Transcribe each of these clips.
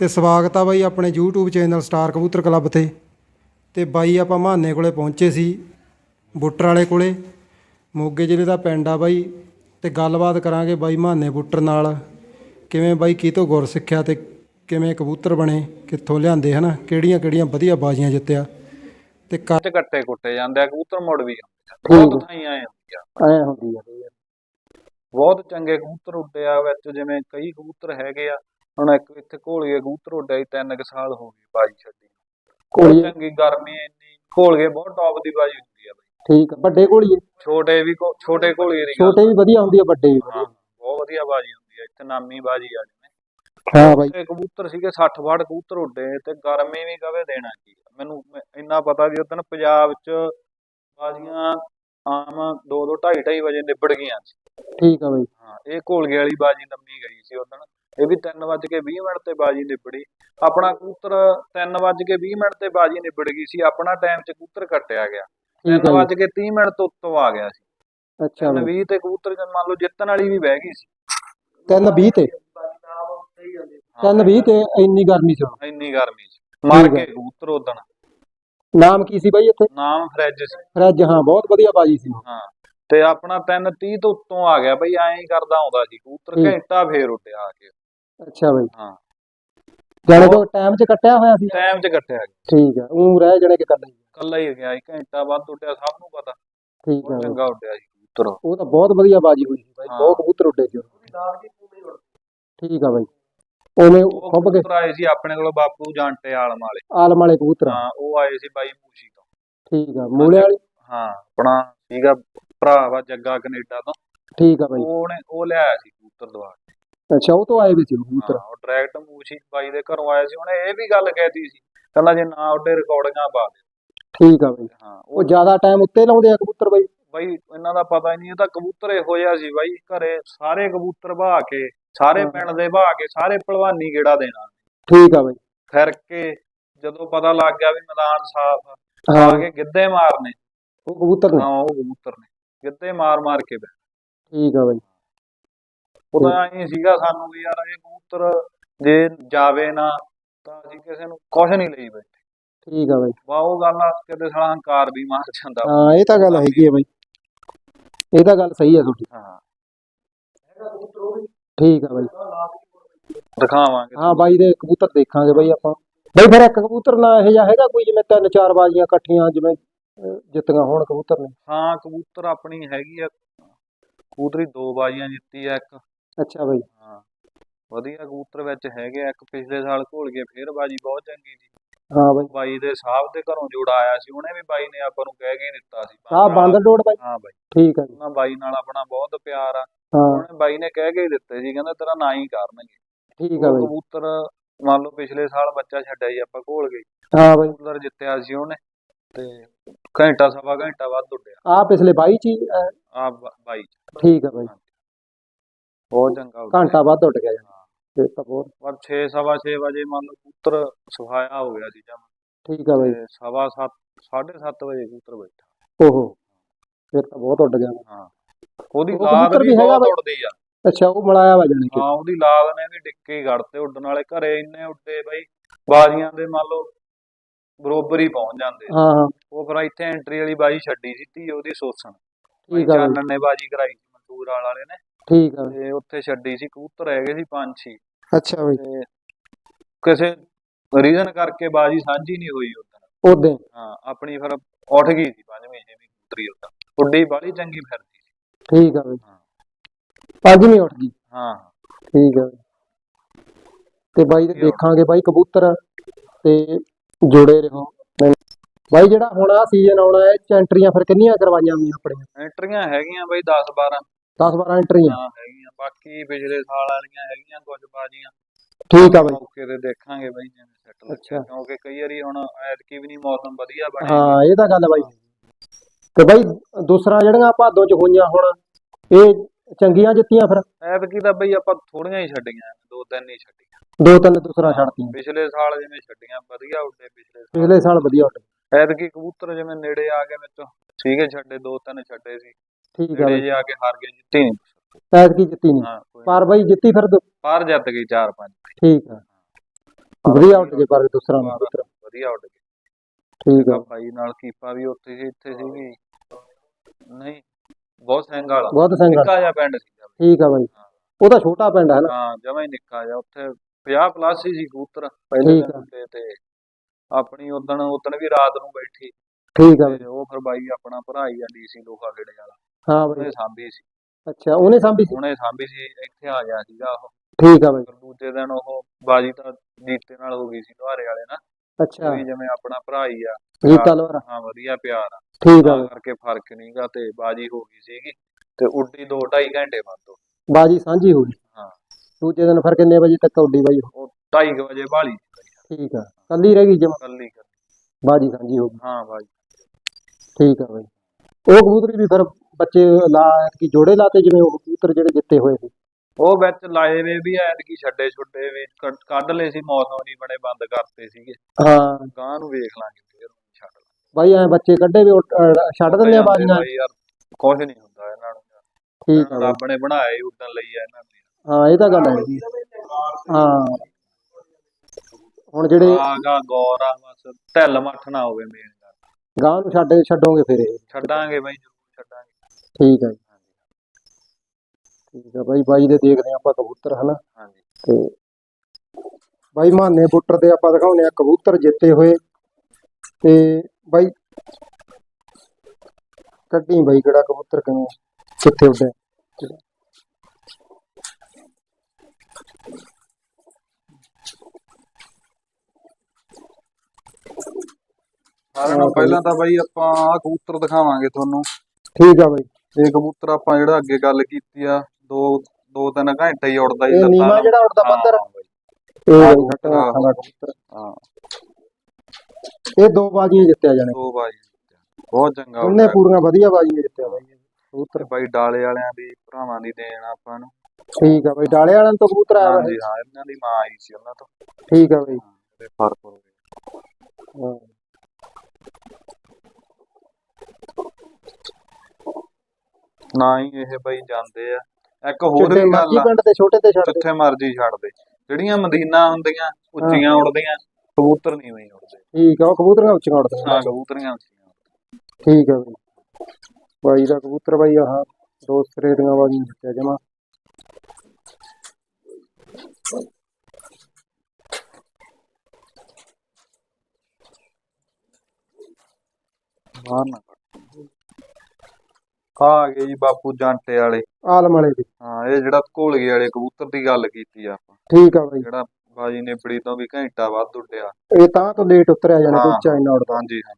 ਤੇ ਸਵਾਗਤ ਆ ਬਾਈ ਆਪਣੇ YouTube channel Star Kabootar Club ਤੇ। ਤੇ ਬਾਈ ਆਪਾਂ ਮਹਾਨੇ ਕੋਲੇ ਪਹੁੰਚੇ ਸੀ ਬੁੱਟਰ ਵਾਲੇ ਕੋਲੇ। ਮੋਗੇ ਜ਼ਿਲ੍ਹੇ ਦਾ ਪਿੰਡ ਆ ਬਾਈ। ਤੇ ਗੱਲਬਾਤ ਕਰਾਂਗੇ ਬਾਈ ਮਹਾਨੇ ਬੁੱਟਰ ਨਾਲ। ਕਿਵੇਂ ਬਾਈ ਕੀ ਤੋਂ ਗੁਰ ਸਿੱਖਿਆ ਤੇ ਕਿਵੇਂ ਕਬੂਤਰ ਬਣੇ ਕਿੱਥੋਂ ਲਿਆਂਦੇ ਹਨਾ ਕਿਹੜੀਆਂ ਕਿਹੜੀਆਂ ਵਧੀਆ ਬਾਜ਼ੀਆਂ ਜਿੱਤਿਆ। ਤੇ ਚ ਕੱਟੇ ਕੁੱਟੇ ਜਾਂਦੇ ਆ ਕਬੂਤਰ ਮੁੜ ਵੀ ਆਉਂਦੇ ਆ। ਬਹੁਤ ਥਾਈਆਂ ਆਏ ਹੁੰਦੀ ਆ। ਐ ਹੁੰਦੀ ਆ। ਬਈ ਬਹੁਤ ਚੰਗੇ ਕਬੂਤਰ ਉੱਡੇ ਆ ਵਿੱਚ ਜਿਵੇਂ ਕਈ ਕਬੂਤਰ ਹੈਗੇ ਆ। ਹੁਣ ਇੱਕ ਇੱਥੇ ਘੋਲੀਏ ਕਬੂਤਰ ਉੱਡਿਆ ਸੀ ਤਿੰਨ ਕੁ ਸਾਲ ਹੋ ਗਏ ਬਾਜੀ ਛੱਡੀ ਘੋਲੀਏ? ਚੰਗੀ ਗਰਮੀ ਇੰਨੀ ਘੋਲੀਏ ਬਹੁਤ ਟੌਪ ਦੀ ਬਾਜੀ ਹੁੰਦੀ ਆ ਬਾਈ। ਠੀਕ ਆ ਵੱਡੇ ਘੋੜੀਏ ਛੋਟੇ ਵੀ ਘੋ- ਛੋਟੇ ਘੋਲੀਏ ਦੀ ਗੱਲ ਛੋਟੇ ਵੀ ਵਧੀਆ ਹੁੰਦੀ ਆ ਵੱਡੇ ਵੀ ਹਾਂ, ਵਧੀਆ ਬਹੁਤ ਵਧੀਆ ਬਾਜੀ ਹੁੰਦੀ ਆ ਇੱਥੇ ਨਾਮੀ ਬਾਜੀ ਆ ਜਿਵੇਂ। ਹਾਂ ਬਾਈ। ਤੇ ਕਬੂਤਰ ਸੀਗੇ 60 ਵਾਟ ਕਬੂਤਰ ਉੱਡੇ ਤੇ ਗਰਮੀ ਵੀ ਕਵੇ ਦੇਣਾ ਕੀ ਆ। ਮੈਨੂੰ ਮੈਂ- ਇੰਨਾ ਪਤਾ ਵੀ ਉਦੋਂ ਪੰਜਾਬ 'ਚ ਬਾਜੀਆਂ ਆਮ 2 2 2:30 2:30 ਵਜੇ ਨਿਬੜ ਗਈਆਂ ਸੀ। ਠੀਕ ਆ ਬਾਈ। ਹਾਂ ਇਹ ਘੋਲਗੇ ਵਾਲੀ ਬਾਜੀ ਲੰਮੀ ਗਈ ਸੀ ਉਦੋਂ ਇਹ ਵੀ 3:20 ਮਿੰਟ ਤੇ ਬਾਜੀ ਨਿਬੜੀ। ਆਪਣਾ ਕਬੂਤਰ 3:20 ਮਿੰਟ ਤੇ ਬਾਜੀ ਨਿਬੜ ਗਈ ਸੀ। ਆਪਣਾ ਟਾਈਮ 'ਚ ਕਬੂਤਰ ਕੱਟਿਆ ਗਿਆ। ਠੀਕ ਆ ਬਾਈ 3:30 ਮਿੰਟ ਤੋਂ ਉੱਤੋਂ ਆ ਗਿਆ ਸੀ। ਅੱਛਾ ਬਾਈ 3:20 ਤੇ ਕਬੂਤਰ ਜਦ ਮੰਨ ਲਓ ਜਿੱਤਣ ਵਾਲੀ ਵੀ ਬਹਿ ਗਈ ਸੀ। ਤਿੰਨ 20 ਤੇ? ਤਿੰਨ 20 ਤੇ ਇੰਨੀ ਗਰਮੀ ਹੁਣ। ਇੰਨੀ ਗਰਮੀ ਸੀ ਮਾਰ ਕੇ। ਕਬੂਤਰ ਉਦੋਂ ਨਾਮ ਕੀ ਸੀ ਬਾਈ ਉੱਥੇ ਨਾਮ ਫਰਿੱਜ ਸੀ। ਫਰਿੱਜ ਹਾਂ ਬਹੁਤ ਵਧੀਆ ਬਾਜੀ ਸੀ। ਹਾਂ ਤੇ ਆਪਣਾ 3:30 ਤੋਂ ਉੱਤੋਂ ਆ ਗਿਆ। ਬਈ ਐਂ ਹੀ ਕਰਦਾ ਆਉਂਦਾ ਸੀ। ਕਬੂਤਰ। ਘੰਟਾ ਫੇਰ ਉੱਡਿਆ ਆ ਕੇ। ਅੱਛਾ ਬਾਈ। ਹਾਂ। ਜਾਣੇ ਕੋ ਟਾਈਮ 'ਚ ਕੱਟਿਆ ਹੋਇਆ ਸੀ? ਟਾਈਮ 'ਚ ਕੱਟਿਆ ਗਿਆ ਠੀਕ ਆ ਉਹ ਰਹਿ ਜਾਣੇ ਕਿ ਕੱਲਾ ਹੀ ਕੱਲਾ ਹੀ ਗਿਆ ਸੀ ਘੰਟਾ ਵੱਧ ਉੱਡਿਆ ਸਭ ਨੂੰ ਪਤਾ। ਠੀਕ ਬਾਈ। ਚੰਗਾ ਉੱਡਿਆ ਸੀ ਕਬੂਤਰ। ਉਹ। ਤਾਂ ਬਹੁਤ ਵਧੀਆ ਬਾਜੀ ਹੋਈ ਸੀ ਬਾਈ ਹਾਂ। ਬਹੁਤ ਕਬੂਤਰ ਉੱਡੇ ਸੀ ਉਹ। ਠੀਕ ਆ ਬਾਈ। ਉਵੇਂ ਉਹ ਖੁੱਬ ਕੇ ਕਬੂਤਰ ਆਏ ਸੀ ਆਪਣੇ ਕੋਲ ਬਾਪੂ ਜਾਂਟੇ ਆਲਮ ਵਾਲੇ। ਆਲਮ ਵਾਲੇ ਕਬੂਤਰ। ਹਾਂ ਉਹ ਆਏ ਸੀ ਬਾਈ ਮੂਸ਼ੀ ਤੋਂ। ਠੀਕ ਆ ਮੂਲੇ ਵਾਲੇ? ਹਾਂ ਆਪਣਾ ਸੀਗਾ ਭਰਾ ਵਾ ਜੱਗਾ ਕੈਨੇਡਾ ਤੋਂ। ਠੀਕ ਆ ਬਾਈ। ਉਹਨੇ ਉਹ ਲਿਆਇਆ ਸੀ ਕਬੂਤਰ ਦਵਾ ਕੇ। ਅੱਛਾ ਉਹ ਤੋਂ ਆਏ ਵੀ ਸੀ ਉਹ ਕਬੂਤਰ। ਹਾਂ ਉਹ ਡਾਇਰੈਕਟ ਮੂਸ਼ੀ ਬਾਈ ਦੇ ਘਰੋਂ ਆਇਆ ਸੀ ਉਹਨੇ ਇਹ ਵੀ ਗੱਲ ਕਹਿਤੀ ਸੀ। ਕਹਿੰਦਾ ਜੇ ਨਾ ਉੱਡੇ ਰਿਕਾਰਡਿੰਗਾਂ ਪਾ ਦੇ ਠੀਕ ਆ ਬਾਈ। ਹਾਂ ਉਹ ਉਹ ਜ਼ਿਆਦਾ ਟਾਈਮ ਉੱਤੇ ਲਾਉਂਦੇ ਆ ਕਬੂਤਰ ਬਾਈ? ਬਾਈ ਇਹਨਾਂ ਦਾ ਪਤਾ ਹੀ ਨਹੀਂ ਇਹ ਤਾਂ ਕਬੂਤਰ ਇਹੋ ਜਿਹਾ ਸੀ ਬਾਈ ਘਰੇ ਸਾਰੇ ਕਬੂਤਰ ਬਹਾ ਕੇ ਸਾਰੇ ਹਾਂ। ਪਿੰਡ ਦੇ ਬਹਾ ਕੇ ਸਾਰੇ ਭਲਵਾਨੀ ਗੇੜਾ ਦੇਣਾ। ਠੀਕ ਆ ਬਾਈ। ਫਿਰ ਕੇ ਜਦੋਂ ਪਤਾ ਲੱਗ ਗਿਆ ਵੀ ਮੈਦਾਨ ਸਾਫ਼ ਆ ਹਾਂ। ਆ ਕੇ ਗਿੱਧੇ ਮਾਰਨੇ। ਉਹ ਕਬੂਤਰ ਨੇ। ਹਾਂ ਉਹ ਕਬੂਤਰ ਨੇ। ਗਿੱਧੇ ਮਾਰ ਮਾਰ ਕੇ ਬਹਿ। ਠੀਕ ਆ ਬਾਈ। ਉਦੋਂ ਐਂ ਸੀਗਾ ਸਾਨੂੰ ਵੀ ਯਾਰ ਇਹ ਕਬੂਤਰ ਜੇ ਜਾਵੇ ਨਾ ਤਾਂ ਅਸੀਂ ਕਿਸੇ ਨੂੰ ਕੁਝ ਨਹੀਂ ਲਈ ਬੈਠੇ। ਠੀਕ ਆ ਬਾਈ। ਵਾ ਉਹ ਗੱਲ ਆ ਕਿਤੇ ਸਾਲਾ ਹੰਕਾਰ ਵੀ ਮਾਰ ਜਾਂਦਾ। ਹਾਂ ਇਹ ਤਾਂ ਗੱਲ ਹੈਗੀ ਆ ਬਾਈ। ਇਹ ਤਾਂ ਗੱਲ ਸਹੀ ਆ ਤੁਹਾਡੀ। ਹਾਂ। ਠੀਕ ਆ ਬਾਈ। ਦਿਖਾਵਾਂਗੇ। ਹਾਂ ਬਾਈ ਦੇ ਕਬੂਤਰ ਦੇਖਾਂਗੇ ਬਾਈ ਆਪਾਂ। ਬਾਈ ਫਿਰ ਇੱਕ ਕਬੂਤਰ ਨਾ ਇਹ ਜਿਹਾ ਹੈਗਾ ਕੋਈ ਜਿਵੇਂ ਤਿੰਨ ਚਾਰ ਬਾਜ਼ੀਆਂ ਇਕੱਠੀਆਂ ਜਿਵੇਂ ਜਿੱਤੀਆਂ ਹੋਣ ਕਬੂਤਰ ਨੇ? ਹਾਂ ਕਬੂਤਰ ਆਪਣੀ ਹੈਗੀ ਆ। ਕਬੂਤਰੀ ਦੋ ਬਾਜ਼ੀਆਂ ਜਿੱਤੀ ਆ ਇੱਕ ਅੱਛਾ ਬਾਈ। ਹਾਂ ਵਧੀਆ ਕਬੂਤਰ ਵਿੱਚ ਹੈਗੇ ਆ ਇੱਕ ਪਿਛਲੇ ਸਾਲ ਘੋਲ ਕੇ ਫੇਰ ਬਾਜੀ ਬਹੁਤ ਚੰਗੀ ਸੀ। ਹਾਂ ਬਾਈ। ਬਾਈ ਦੇ ਸਾਹਿਬ ਦੇ ਘਰੋਂ ਜੋੜਾ ਆਇਆ ਸੀ ਉਹਨੇ ਵੀ ਬਾਈ ਨੇ ਆਪਾਂ ਨੂੰ ਕਹਿ ਕੇ ਹੀ ਦਿੱਤਾ ਸੀ। ਆਹ ਬਾਂਦਰ ਡੋੜ ਬਾਈ। ਹਾਂ ਬਾਈ। ਠੀਕ ਆ ਜੀ। ਉਹਨਾਂ ਬਾਈ ਨਾਲ ਆਪਣਾ ਬਹੁਤ ਪਿਆਰ ਆ। ਹਾਂ। ਉਹਨੇ ਬਾਈ ਨੇ ਕਹਿ ਕੇ ਹੀ ਦਿੱਤੇ ਸੀ ਕਹਿੰਦਾ ਤੇਰਾ ਨਾਂ ਹੀ ਕਰਨਗੇ। ਠੀਕ ਆ ਉਹ ਬਾਈ। ਕਬੂਤਰ ਮੰਨ ਲਓ ਪਿਛਲੇ ਸਾਲ ਬੱਚਾ ਛੱਡਿਆ ਸੀ ਆਪਾਂ ਘੋਲ ਗਏ ਹਾਂ ਬਾਈ। ਕਬੂਤਰ ਜਿੱਤਿਆ ਸੀ ਉਹਨੇ ਤੇ ਘੰਟਾ ਸਵਾ ਘੰਟਾ ਵੱਧ ਉੱਡਿਆ। ਆ ਪਿਛਲੇ ਬਾਈ ਚ ਹੀ, ਅਹ, ਆ ਬਾਈ ਠੀਕ ਆ ਬਾਈ। ਬਹੁਤ ਚੰਗਾ ਉੱਡਿਆ ਘੰਟਾ ਵੱਧ ਉੱਡ ਗਿਆ ਜਾਣਾ ਤੇ ਤਾਂ ਪਰ 6 ਸਵਾ 6 ਵਜੇ ਮੰਨ ਲਓ ਕਬੂਤਰ ਸੁਹਾਇਆ ਹੋ ਗਿਆ ਸੀ ਜਮ ਠੀਕ ਆ ਬਾਈ। ਤੇ ਸਵਾ 7 7:30 ਵਜੇ ਕਬੂਤਰ ਬੈਠਾ। ਓਹੋ। ਫਿਰ ਤਾਂ ਬਹੁਤ ਉੱਡ ਗਿਆ। ਹਾਂ। ਉਹਦੀ ਉਹ ਕਬੂਤਰ ਵੀ ਵੀ ਹੈਗਾ ਬਹੁਤ ਬਾਈ? ਉੱਡਦੀ ਆ। ਅੱਛਾ ਉਹ ਮਲਾਇਆ ਵਾ ਜਾਣੀ ਕਿ। ਹਾਂ ਉਹਦੀ ਲਾਦ ਨੇ ਵੀ ਡਿੱਕੇ ਗੜਤੇ ਉੱਡਣ ਵਾਲੇ। ਘਰੇ ਇੰਨੇ ਉੱਡੇ ਬਈ ਬਾਜ਼ੀਆਂ ਦੇ ਮੰਨ ਲਓ ਬਰੋਬਰ ਹੀ ਪਹੁੰਚ ਜਾਂਦੇ ਹਾਂ ਹਾਂ। ਉਹ ਫਿਰ ਇੱਥੇ ਐਂਟਰੀ ਵਾਲੀ ਬਾਜੀ ਛੱਡੀ ਸੀ ਧੀ ਉਹਦੀ ਸੋਸਣ। ਠੀਕ ਆ ਬਾਈ। ਚਾਨਣ ਨੇ ਬਾਜੀ ਕਰਾਈ ਸੀ ਮਨਸੂਰ ਵਾਲ ਵਾਲੇ ਨੇ। ਠੀਕ ਆ। ਤੇ ਉੱਥੇ ਛੱਡੀ ਸੀ ਕਬੂਤਰ ਹੈਗੇ ਸੀ ਪੰਜ ਛੇ। ਅੱਛਾ ਬਾਈ। ਤੇ ਕਿਸੇ ਰੀਜ਼ਨ ਕਰਕੇ ਬਾਜੀ ਸਾਂਝੀ ਨਹੀਂ ਹੋਈ ਉਦੋਂ ਉਦੋਂ ਹਾਂ ਆਪਣੀ ਫਿਰ ਉੱਠ ਗਈ ਸੀ ਪੰਜਵੀਂ ਛੇਵੀਂ ਕਬੂਤਰੀ ਉਦੋਂ ਉੱਡੀ ਬਾਲੀ ਚੰਗੀ ਫਿਰਦੀ ਸੀ। ਠੀਕ ਆ ਬਾਈ। ਪੰਜਵੀਂ ਉੱਠ ਗਈ। ਹਾਂ। ਠੀਕ ਆ। ਤੇ ਬਾਈ। ਦੇਖਾਂਗੇ ਬਾਈ ਕਬੂਤਰ। ਤੇ ਜੁੜੇ ਰਹੋ। ਬਾਈ ਜਿਹੜਾ ਹੁਣ ਆ ਸੀਜ਼ਨ ਆਉਣਾ ਹੈ 'ਚ ਐਂਟਰੀਆਂ ਫਿਰ ਕਿੰਨੀਆਂ ਕਰਵਾਈਆਂ ਹੋਈਆਂ ਆਪਣੀਆਂ? ਐਂਟਰੀਆਂ ਹੈਗੀਆਂ ਬਈ 10 12 10 12 ਐਂਟਰੀਆਂ ਹਾਂ ਹੈਗੀਆਂ। ਬਾਕੀ ਪਿਛਲੇ ਸਾਲ ਵਾਲੀਆਂ ਹੈਗੀਆਂ ਕੁਝ ਬਾਜੀਆਂ। ਠੀਕ ਆ ਬਾਈ। ਮੌਕੇ ਤੇ ਦੇਖਾਂਗੇ ਬਈ ਜਿਵੇਂ ਸੈਟਲ ਅੱਛਾ। ਕਿਉਂਕਿ ਕਈ ਵਾਰੀ ਹੁਣ ਐਤਕੀ ਵੀ ਨਹੀਂ ਮੌਸਮ ਵਧੀਆ ਬਣਿਆ ਹਾਂ ਇਹ ਤਾਂ ਗੱਲ ਬਾਈ। ਤੇ ਬਾਈ ਦੂਸਰਾ ਜਿਹੜੀਆਂ ਭਾਦੋਂ ਚ ਹੋਈਆਂ ਹੁਣ ਇਹ ਚੰਗੀਆਂ ਜਿੱਤੀਆਂ ਫਿਰ? ਐਤਕੀ ਤਾਂ ਬਈ ਆਪਾਂ ਥੋੜੀਆਂ ਹੀ ਛੱਡੀਆਂ। ਦੋ ਤਿੰਨ ਹੀ ਛੱਡੀਆਂ। ਦੋ ਤਿੰਨ ਦੂਸਰਾ ਛੱਡਤੀਆਂ ਪਿਛਲੇ ਸਾਲ ਜਿਵੇਂ ਛੱਡੀਆਂ ਵਧੀਆ ਉੱਡੇ ਪਿਛਲੇ ਸਾਲ। ਪਿਛਲੇ ਸਾਲ ਵਧੀਆ ਉੱਡ। ਐਤਕੀ ਕਬੂਤਰ ਜਿਵੇਂ ਨੇੜੇ ਆ ਗਏ ਵਿੱਚ ਸੀਗੇ ਛੱਡੇ ਦੋ ਤਿੰਨ ਛੱਡੇ ਸੀ। ਠੀਕ ਬਾਈ। ਜੇ ਆ ਕੇ ਹਾਰ ਗਏ ਜਿੱਤੀ ਨਹੀਂ ਐਤਕੀ ਜਿੱਤੀ ਨਹੀਂ। ਹਾਂ ਕੋਈ ਪਰ ਬਾਈ ਜਿੱਤੀ ਫਿਰ ਦੋ- ਪਾਰ ਜਿੱਤ ਗਈ ਚਾਰ ਪੰਜ। ਠੀਕ ਆ। ਵਧੀਆ ਉੱਡ ਗਏ ਪਰ ਦੂਸਰਾ ਕਬੂਤਰ ਵਧੀਆ ਉੱਡ ਗਏ। ਠੀਕ ਆ। ਭਾਈ ਨਾਲ ਕੀਪਾ ਵੀ ਉੱਥੇ ਸੀ ਇੱਥੇ ਸੀਗੀ। ਨਹੀਂ ਬਹੁਤ ਸਿੰਘ ਵਾਲਾ। ਬਹੁਤ ਸੰਗਤ ਨਿੱਕਾ ਜਿਹਾ ਪਿੰਡ ਸੀਗਾ ਠੀਕ ਆ ਬਾਈ। ਉਹਦਾ ਛੋਟਾ ਪਿੰਡ ਹੈ ਨਾ। ਹਾਂ ਜਮਾ ਹੀ ਨਿੱਕਾ ਜਿਹਾ। ਉੱਥੇ 50 ਪਲੱਸ ਹੀ ਸੀ ਕਬੂਤਰ ਪਹਿਲੇ ਠੀਕ ਦਿਨ। ਤੇ ਤੇ ਆਪਣੀ ਉਦਣ ਉਦਣ ਵੀ ਰਾਤ ਨੂੰ ਬੈਠੀ। ਠੀਕ ਆ ਬਾਈ। ਤੇ ਉਹ ਫਿਰ ਬਾਈ ਆਪਣਾ ਭਰਾ ਹੀ ਆ ਡੀਸੀ ਲੋਹਾ ਗੇੜੇ ਵਾਲਾ। ਹਾਂ ਬਾਈ। ਉਹਨੇ ਸਾਂਭੀ ਸੀ। ਅੱਛਾ ਉਹਨੇ ਸਾਂਭੀ ਸੀ? ਉਹਨੇ ਸਾਂਭੀ ਸੀ ਇੱਥੇ ਆ ਗਿਆ ਸੀਗਾ ਉਹ। ਠੀਕ ਆ ਬਾਈ। ਫਿਰ ਦੂਜੇ ਦਿਨ ਉਹ ਬਾਜੀ ਤਾਂ ਜੀਤੇ ਨਾਲ ਹੋ ਗਈ ਸੀ ਲੋਹਾਰੇ ਵਾਲੇ ਨਾਲ ਅੱਛਾ। ਵੀ ਜਿਵੇਂ ਆਪਣਾ ਭਰਾ ਹੀ ਆ। ਜੀਤਾ ਲੋਰਾ ਹਾਂ ਵਧੀਆ ਪਿਆਰ ਆ। ਠੀਕ ਆ ਤਾਂ ਬਾਈ। ਕਰਕੇ ਫ਼ਰਕ ਨਹੀਂਗਾ ਤੇ ਬਾਜੀ ਹੋ ਗਈ ਸੀਗੀ। ਤੇ ਉੱਡੀ 2 2.5 ਘੰਟੇ ਬਾਅਦ ਤੋਂ। ਬਾਜੀ ਸਾਂਝੀ ਹੋ ਗਈ? ਹਾਂ। ਦੂਜੇ ਦਿਨ ਫਿਰ ਕਿੰਨੇ ਵਜੇ ਤੱਕ ਉੱਡੀ ਬਾਈ ਉਹ? ਉਹ 2:30 ਵਜੇ ਬਾਲੀ ਠੀਕ ਆ। ਕੱਲੀ ਰਹਿ ਗਈ ਜਮਾ? ਕੱਲੀ ਕਰ ਬਾਜੀ ਸਾਂਝੀ ਹੋ ਗਈ। ਹਾਂ ਬਾਜੀ। ਠੀਕ ਆ ਬਾਈ। ਉਹ ਕਬੂਤਰੀ ਵੀ ਫਿਰ ਬੱਚੇ ਲਾ ਕਿ ਜੋੜੇ ਲਾਤੇ ਜਿਵੇਂ ਉਹ ਕਬੂਤਰ ਜਿਹੜੇ ਜਿੱਤੇ ਹੋਏ ਸੀ। ਉਹ ਵਿੱਚ ਲਾਏ ਵੇ ਵੀ ਐਤਕੀ ਛੱਡੇ ਛੁੱਡੇ ਵੀ। ਕੱਢ- ਕੱਢ ਲਏ ਸੀ ਮੌਸਮ ਨਹੀਂ ਬੜੇ ਬੰਦ ਕਰਤੇ ਸੀਗੇ। ਹਾਂ। ਗਾਂ ਨੂੰ ਵੇਖ ਲਾਂਗੇ ਫੇਰ ਛੱਡ ਲਾਂਗੇ। ਬਾਈ ਐ ਬੱਚੇ ਕੱਢੇ ਵੀ ਅਹ ਛੱਡ ਦਿੰਦੇ ਆ ਬਾਜੀਆਂ ਬਾਈ ਯਾਰ ਕੁਝ ਨਹੀਂ ਹੁੰਦਾ ਇਹਨਾਂ ਨੂੰ। ਯਾਰ। ਠੀਕ ਆ ਬਾਈ। ਰੱਬ ਨੇ ਬਣਾਇਆ ਹੀ ਉੱਡਣ ਲਈ ਆ ਇਹਨਾਂ ਨੇ ਹਾਂ ਇਹ ਤਾਂ ਗੱਲ ਹੈ। ਹਾਂ। ਹੁਣ ਜਿਹੜੇ ਆਗਾ ਗੌਰ ਆ ਬਸ। ਢਿੱਲ ਮੱਠ ਨਾ ਹੋਵੇ ਮੇਨ ਗੱਲ। ਗਾਂ ਨੂੰ ਛੱਡ ਛੱਡੋਗੇ ਫਿਰ ਇਹ। ਛੱਡਾਂਗੇ ਬਾਈ ਜ਼ਰੂਰ। ਠੀਕ ਜੀ। ਠੀਕ ਆ ਬਾਈ ਬਾਈ ਦੇ ਦੇਖਦੇ ਆਪਾਂ ਕਬੂਤਰ ਹਨਾ? ਹਾਂਜੀ। ਤੇ ਬਾਈ ਮਾਨੇ ਬੁੱਟਰ ਦੇ ਆਪਾਂ ਦਿਖਾਉਨੇ ਆ ਕਬੂਤਰ ਜਿੱਤੇ ਹੋਏ। ਤੇ ਬਾਈ ਕੱਢੀ ਬਾਈ ਕਿਹੜਾ ਕਬੂਤਰ ਕਿਵੇਂ ਕਿੱਥੇ ਉੱਡਿਆ ਸਾਰਿਆਂ ਪਹਿਲਾਂ ਤਾਂ ਬਾਈ ਆਪਾਂ ਆ ਕਬੂਤਰ ਦਿਖਾਵਾਂਗੇ ਤੁਹਾਨੂੰ। ਠੀਕ ਆ ਬਾਈ। ਇਹ ਕਬੂਤਰ ਆਪਾਂ ਜਿਹੜਾ ਅੱਗੇ ਗੱਲ ਕੀਤੀ ਆ ਦੋ ਦੋ ਤਿੰਨ ਘੰਟੇ ਹੀ ਉੜਦਾ ਹੀ ਇਹ ਨੀਵਾਂ। ਜਿਹੜਾ ਬੰਦਰ ਬਾਈ, ਇਹ ਆਹ ਬਾਈ ਕਬੂਤਰ, ਹੱਟਾ ਅੱਖਾਂ ਦਾ ਕਬੂਤਰ। ਹਾਂ। ਇਹ ਦੋ ਬਾਜੀਆਂ ਜਿੱਤਿਆ ਜਾਣੇ। ਦੋ ਬਾਈ ਬਹੁਤ ਚੰਗਾ ਉਹਨੇ। ਪੂਰੀਆਂ ਵਧੀਆ ਬਾਜੀਆਂ ਜਿੱਤਿਆ ਬਾਈ। ਕਬੂਤਰ। ਬਾਈ ਡਾਲੇ ਵਾਲਿਆਂ ਦੀ ਭਰਾਵਾਂ ਦੀ ਦੇਣ ਆਪਾਂ ਨੂੰ। ਠੀਕ ਆ ਬਾਈ ਡਾਲੇ ਵਾਲਿਆਂ ਤੋਂ ਕਬੂਤਰ ਆਇਆ ਹਾਂਜੀ ਹਾਂ ਇਹਨਾਂ ਦੀ ਮਾਂ ਆਈ ਸੀ ਉਹਨਾਂ ਤੋਂ। ਠੀਕ ਆ ਬਾਈ। ਫ਼ਰਕ ਹੋ ਗਿਆ। ਨਾ ਹੀ ਇਹ ਬਾਈ ਜਾਂਦੇ ਆ। ਇੱਕ ਹੋਰ ਵੀ ਗੱਲ ਆ ਪਿੰਡ ਤੇ ਛੋਟੇ ਤੇ ਛੱਡ ਜਿੱਥੇ ਮਰਜ਼ੀ ਛੱਡ ਦੇ। ਜਿਹੜੀਆਂ ਮਦੀਨਾ ਹੁੰਦੀਆਂ ਉੱਚੀਆਂ ਉੜਦੀਆਂ ਕਬੂਤਰ ਨਹੀਂ ਵਈ ਉੜਦੇ ਠੀਕ ਆ ਉਹ ਕਬੂਤਰੀਆਂ ਉੱਚੀਆਂ ਉੱਡਦੀਆਂ। ਹਾਂ ਕਬੂਤਰੀਆਂ ਉੱਚੀਆਂ ਠੀਕ ਆ ਬਾਈ। ਬਾਈ ਦਾ ਕਬੂਤਰ ਬਾਈ ਆਹ ਦੋ ਸਰੇ ਦੀਆਂ ਬਾਜੀਆਂ ਜਿੱਤਿਆ ਜਮਾ। ਬਾਹਰ ਨਾ ਕੱਢ। ਆ ਗਏ ਜੀ ਬਾਪੂ ਜਾਂਟੇ ਵਾਲੇ। ਆਲਮ ਵਾਲੇ ਦੀ ਹਾਂ ਇਹ ਜਿਹੜਾ ਘੋਲਗੇ ਵਾਲੇ ਕਬੂਤਰ ਦੀ ਗੱਲ ਕੀਤੀ ਆ ਆਪਾਂ। ਠੀਕ ਆ ਬਾਈ। ਜਿਹੜਾ ਬਾਜੀ ਨੇ ਬੜੀ ਤੋਂ ਵੀ ਘੰਟਾ ਵੱਧ ਉੱਡਿਆ। ਇਹ ਤਾਂ ਤੋਂ ਲੇਟ ਉਤਰਿਆ ਜਾਣਾ ਕੋਈ ਇੰਨਾ ਉੱਡਦਾ। ਹਾਂਜੀ ਹਾਂ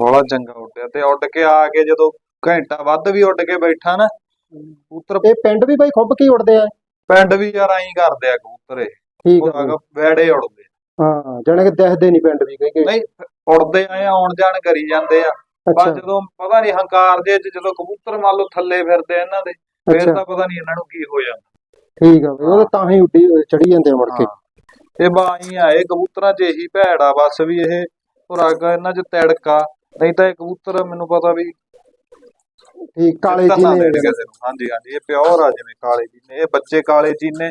ਬੜਾ ਚੰਗਾ ਉੱਡਿਆ ਤੇ ਉੱਡ ਕੇ ਆ ਕੇ ਜਦੋਂ ਘੰਟਾ ਵੱਧ ਵੀ ਉੱਡ ਕੇ ਬੈਠਾ ਨਾ ਕਬੂਤਰ ਇਹ ਪਿੰਡ ਵੀ ਬਾਈ ਖੁੱਬ ਕੇ ਉੱਡਦੇ ਆ। ਪਿੰਡ ਵੀ ਯਾਰ ਐਂ ਕਰਦੇ ਆ ਕਬੂਤਰ ਠੀਕ ਆ। ਵੈੜੇ ਉੜਦੇ ਹਾਂ ਜਾਣੇ ਕਿ ਦਿਖਦੇ ਨਹੀਂ ਪਿੰਡ ਵੀ ਗਏ ਨਹੀਂ ਉੜਦੇ ਆਏ ਆਉਣ ਜਾਣ ਕਰੀ ਜਾਂਦੇ ਆ। ਪਰ ਜਦੋਂ ਪਤਾ ਨਹੀਂ ਹੰਕਾਰ ਦੇ ਚ ਜਦੋਂ ਕਬੂਤਰ ਮੰਨ ਲਓ ਥੱਲੇ ਫਿਰਦੇ ਇਹਨਾਂ ਦੇ ਫਿਰ ਤਾਂ ਪਤਾ ਨਹੀਂ ਇਹਨਾਂ ਨੂੰ ਕੀ ਹੋ ਜਾਂਦਾ। ਠੀਕ ਆ ਬਾਈ ਉਹ ਤਾਂ ਹੀ ਉੱਡੀ ਚੜੀ ਜਾਂਦੇ ਮੁੜ ਕੇ। ਇਹ ਬਾਈ ਆ ਇਹ ਕਬੂਤਰਾਂ 'ਚ ਇਹੀ ਭੈੜ ਆ ਬਸ ਵੀ ਇਹ ਪੁਰਾਗਾ ਇਹਨਾਂ 'ਚ ਤੜਕਾ ਨਹੀਂ ਤਾਂ ਇਹ ਕਬੂਤਰ ਮੈਨੂੰ ਪਤਾ ਵੀ ਠੀਕ ਕਾਲੇ ਚਿੱਤਰ ਜੀ ਨਾ ਨੇ ਦੇਣ ਕਿਸੇ ਨੂੰ ਹਾਂਜੀ ਹਾਂਜੀ ਇਹ ਪਿਓਰ ਆ ਜਿਵੇਂ ਕਾਲੇ ਜੀ ਨੇ ਇਹ ਬੱਚੇ ਕਾਲੇ ਜੀ ਨੇ